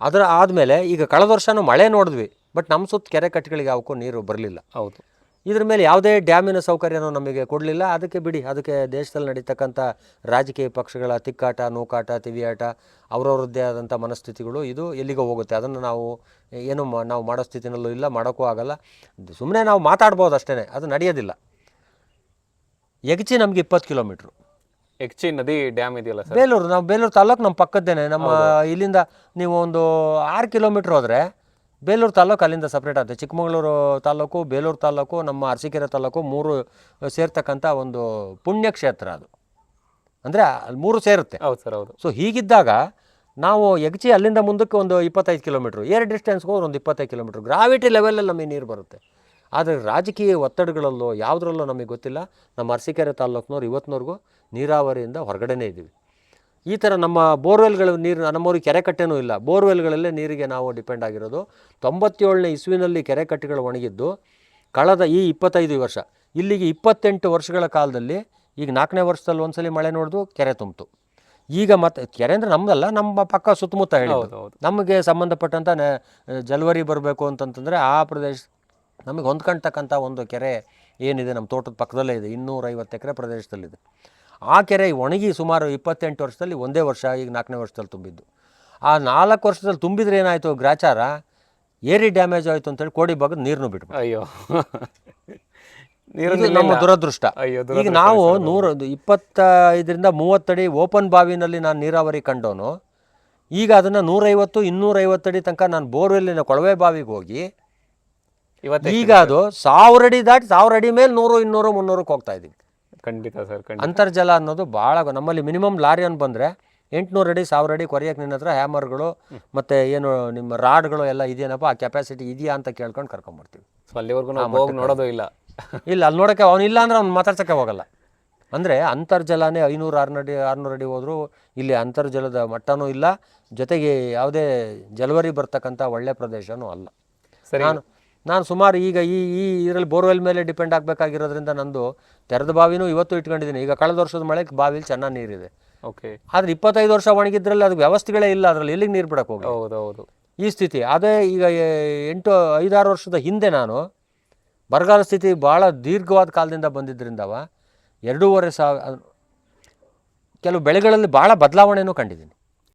ಅದರ ಆದಮೇಲೆ ಈಗ ಕಳೆದ ವರ್ಷನೂ ಮಳೆ ನೋಡಿದ್ವಿ ಬಟ್ ನಮ್ಮ ಸುತ್ತ ಕೆರೆ ಕಟ್ಟೆಗಳಿಗೆ ಯಾವಕ್ಕೂ ನೀರು ಬರಲಿಲ್ಲ. ಹೌದು. ಇದ್ರ ಮೇಲೆ ಯಾವುದೇ ಡ್ಯಾಮಿನ ಸೌಕರ್ಯನೂ ನಮಗೆ ಕೊಡಲಿಲ್ಲ. ಅದಕ್ಕೆ ಬಿಡಿ ಅದಕ್ಕೆ ದೇಶದಲ್ಲಿ ನಡೀತಕ್ಕಂಥ ರಾಜಕೀಯ ಪಕ್ಷಗಳ ತಿಕ್ಕಾಟ ನೂಕಾಟ ತಿವಿಯಾಟ ಅವರವ್ರದ್ದೇ ಆದಂಥ ಮನಸ್ಥಿತಿಗಳು ಇದು ಎಲ್ಲಿಗೋ ಹೋಗುತ್ತೆ. ಅದನ್ನು ನಾವು ಏನು ಮಾ- ನಾವು ಮಾಡೋ ಸ್ಥಿತಿನಲ್ಲೂ ಇಲ್ಲ ಮಾಡೋಕ್ಕೂ ಆಗಲ್ಲ. ಸುಮ್ಮನೆ ನಾವು ಮಾತಾಡ್ಬೋದು ಅಷ್ಟೇ ಅದು ನಡೆಯೋದಿಲ್ಲ. ಯಗಚಿ ನಮಗೆ ಇಪ್ಪತ್ತು ಕಿಲೋಮೀಟ್ರು. ಎಕ್ಚಿ ನದಿ ಡ್ಯಾಮ್ ಇದೆಯಲ್ಲ ಸರ್? ಬೇಲೂರು ನಾವು ಬೇಲೂರು ತಾಲ್ಲೂಕು ನಮ್ಮ ಪಕ್ಕದ್ದೇನೆ. ನಮ್ಮ ಇಲ್ಲಿಂದ ನೀವು ಒಂದು ಆರು ಕಿಲೋಮೀಟ್ರ್ ಹೋದರೆ ಬೇಲೂರು ತಾಲ್ಲೂಕು ಅಲ್ಲಿಂದ ಸಪ್ರೇಟ್ ಆಗುತ್ತೆ. ಚಿಕ್ಕಮಗಳೂರು ತಾಲ್ಲೂಕು ಬೇಲೂರು ತಾಲ್ಲೂಕು ನಮ್ಮ ಅರಸೀಕೆರೆ ತಾಲ್ಲೂಕು ಮೂರು ಸೇರ್ತಕ್ಕಂಥ ಒಂದು ಪುಣ್ಯಕ್ಷೇತ್ರ ಅದು. ಅಂದರೆ ಅಲ್ಲಿ ಮೂರು ಸೇರುತ್ತೆ. ಹೌದು ಸರ್ ಹೌದು. ಸೊ ಹೀಗಿದ್ದಾಗ ನಾವು ಎಗ್ಚಿ ಅಲ್ಲಿಂದ ಮುಂದಕ್ಕೆ ಒಂದು ಇಪ್ಪತ್ತೈದು ಕಿಲೋಮೀಟ್ರು ಏರ್ ಡಿಸ್ಟೆನ್ಸ್ಗೆ ಹೋದ್ರೆ ಒಂದು ಇಪ್ಪತ್ತೈದು ಕಿಲೋಮೀಟ್ರ್. ಗ್ರಾವಿಟಿ ಲೆವೆಲಲ್ಲಿ ನಮಗೆ ನೀರು ಬರುತ್ತೆ. ಆದರೆ ರಾಜಕೀಯ ಒತ್ತಡಗಳಲ್ಲೋ ಯಾವುದರಲ್ಲೋ ನಮಗೆ ಗೊತ್ತಿಲ್ಲ. ನಮ್ಮ ಅರಸೀಕೆರೆ ತಾಲ್ಲೂಕಿನವ್ರು ಇವತ್ತಿನವರೆಗೂ ನೀರಾವರಿಯಿಂದ ಹೊರಗಡೆನೇ ಇದ್ದೀವಿ. ಈ ಥರ ನಮ್ಮ ಬೋರ್ವೆಲ್ಗಳು ನೀರು ನಮ್ಮವ್ರಿಗೆ ಕೆರೆ ಕಟ್ಟೆನೂ ಇಲ್ಲ. ಬೋರ್ವೆಲ್ಗಳಲ್ಲೇ ನೀರಿಗೆ ನಾವು ಡಿಪೆಂಡ್ ಆಗಿರೋದು. ತೊಂಬತ್ತೇಳನೇ ಇಸ್ವಿನಲ್ಲಿ ಕೆರೆ ಕಟ್ಟೆಗಳು ಒಣಗಿದ್ದು ಕಳೆದ ಈ ಇಪ್ಪತ್ತೈದು ವರ್ಷ ಇಲ್ಲಿಗೆ ಇಪ್ಪತ್ತೆಂಟು ವರ್ಷಗಳ ಕಾಲದಲ್ಲಿ ಈಗ ನಾಲ್ಕನೇ ವರ್ಷದಲ್ಲಿ ಒಂದ್ಸಲಿ ಮಳೆ ನೋಡಿದು ಕೆರೆ ತುಂಬಿತು. ಈಗ ಮತ್ತೆ ಕೆರೆ ಅಂದರೆ ನಮ್ಮದಲ್ಲ ನಮ್ಮ ಪಕ್ಕ ಸುತ್ತಮುತ್ತ ಹೇಳಿ ನಮಗೆ ಸಂಬಂಧಪಟ್ಟಂಥ ನೆ- ಜಲವರಿ ಬರಬೇಕು ಅಂತಂತಂದರೆ ಆ ಪ್ರದೇಶ ನಮಗೆ ಹೊಂದ್ಕೊಳ್ತಕ್ಕಂಥ ಒಂದು ಕೆರೆ ಏನಿದೆ ನಮ್ಮ ತೋಟದ ಪಕ್ಕದಲ್ಲೇ ಇದೆ. ಇನ್ನೂರೈವತ್ತು ಎಕರೆ ಪ್ರದೇಶದಲ್ಲಿದೆ. ಆ ಕೆರೆ ಒಣಗಿ ಸುಮಾರು ಇಪ್ಪತ್ತೆಂಟು ವರ್ಷದಲ್ಲಿ ಒಂದೇ ವರ್ಷ ಈಗ ನಾಲ್ಕನೇ ವರ್ಷದಲ್ಲಿ ತುಂಬಿದ್ದು. ಆ ನಾಲ್ಕು ವರ್ಷದಲ್ಲಿ ತುಂಬಿದ್ರೆ ಏನಾಯಿತು ಗ್ರಾಚಾರ? ಏರಿ ಡ್ಯಾಮೇಜ್ ಆಯಿತು ಅಂತೇಳಿ ಕೋಡಿ ಭಾಗದ ನೀರನ್ನು ಬಿಟ್ಬಿಟ್ಟು ಅಯ್ಯೋ. ನೀರು ನಮ್ಮ ದುರದೃಷ್ಟ. ಈಗ ನಾವು ನೂರ ಇಪ್ಪತ್ತೈದರಿಂದ ಮೂವತ್ತಡಿ ಓಪನ್ ಬಾವಿನಲ್ಲಿ ನಾನು ನೀರಾವರಿ ಕಂಡೋನು ಈಗ ಅದನ್ನು ನೂರೈವತ್ತು ಇನ್ನೂರೈವತ್ತಡಿ ಅಡಿ ತನಕ ನಾನು ಬೋರ್ವೆಲ್ಲಿನ ಕೊಳವೆ ಬಾವಿಗೆ ಹೋಗಿ ಈಗ ಅದು ಸಾವಿರ ಅಡಿ ದಾಟಿ ಸಾವಿರ ಅಡಿ ಮೇಲೆ ನೂರು ಇನ್ನೂರು ಮುನ್ನೂರಕ್ಕೆ ಹೋಗ್ತಾ ಇದ್ದೀವಿ ಖಂಡಿತ ಸರ್ ಖಂಡಿತ. ಅಂತರ್ಜಲ ಅನ್ನೋದು ಭಾಳ ನಮ್ಮಲ್ಲಿ ಮಿನಿಮಮ್ ಲಾರಿ ಅಂತ ಬಂದರೆ ಎಂಟುನೂರು ಅಡಿ ಸಾವಿರ ಅಡಿ ಕೊರಿಯಕ್ಕೆ ನಿನ್ನ ಹತ್ರ ಹ್ಯಾಮರ್ಗಳು ಮತ್ತು ಏನು ನಿಮ್ಮ ರಾಡ್ಗಳು ಎಲ್ಲ ಇದೆಯೇನಪ್ಪ ಆ ಕೆಪಾಸಿಟಿ ಇದೆಯಾ ಅಂತ ಕೇಳ್ಕೊಂಡು ಕರ್ಕೊಂಬರ್ತೀವಿ ಸೊ ಅಲ್ಲಿವರೆಗೂ ನಾವು ಹೋಗಿ ನೋಡೋದು ಇಲ್ಲ. ಇಲ್ಲ ಅಲ್ಲಿ ನೋಡೋಕ್ಕೆ ಅವನು ಇಲ್ಲ ಅಂದ್ರೆ ಅವ್ನು ಮಾತಾಡ್ಸೋಕ್ಕೆ ಹೋಗಲ್ಲ. ಅಂದರೆ ಅಂತರ್ಜಲನೇ ಐನೂರು ಆರುನೂರು ಅಡಿ ಆರುನೂರು ಅಡಿ ಹೋದರೂ ಇಲ್ಲಿ ಅಂತರ್ಜಲದ ಮಟ್ಟನೂ ಇಲ್ಲ. ಜೊತೆಗೆ ಯಾವುದೇ ಜಲವರಿ ಬರ್ತಕ್ಕಂಥ ಒಳ್ಳೆ ಪ್ರದೇಶನೂ ಅಲ್ಲ. ಸರಿ. ನಾನು ನಾನು ಸುಮಾರು ಈಗ ಈ ಈ ಇದರಲ್ಲಿ ಬೋರ್ವೆಲ್ ಮೇಲೆ ಡಿಪೆಂಡ್ ಆಗಬೇಕಾಗಿರೋದ್ರಿಂದ ನಂದು ತೆರೆದ ಬಾವಿನೂ ಇವತ್ತು ಇಟ್ಕೊಂಡಿದ್ದೀನಿ. ಈಗ ಕಳೆದ ವರ್ಷದ ಮಳೆಗೆ ಬಾವಿಲಿ ಚೆನ್ನಾಗಿ ನೀರಿದೆ. ಓಕೆ ಆದರೆ ಇಪ್ಪತ್ತೈದು ವರ್ಷ ಒಣಗಿದ್ರಲ್ಲಿ ಅದಕ್ಕೆ ವ್ಯವಸ್ಥೆಗಳೇ ಇಲ್ಲ ಅದರಲ್ಲಿ ಎಲ್ಲಿಗೆ ನೀರು ಬಿಡಕ್ಕೆ ಹೋಗಿ ಹೌದು ಹೌದು ಈ ಸ್ಥಿತಿ ಅದೇ ಈಗ ಎಂಟು ಐದಾರು ವರ್ಷದ ಹಿಂದೆ ನಾನು ಬರಗಾಲ ಸ್ಥಿತಿ ಭಾಳ ದೀರ್ಘವಾದ ಕಾಲದಿಂದ ಬಂದಿದ್ದರಿಂದವ ಎರಡೂವರೆ ಸಾವಿರ ಕೆಲವು ಬೆಳೆಗಳಲ್ಲಿ ಭಾಳ ಬದಲಾವಣೆಯೂ ಕಂಡಿದ್ದೀನಿ.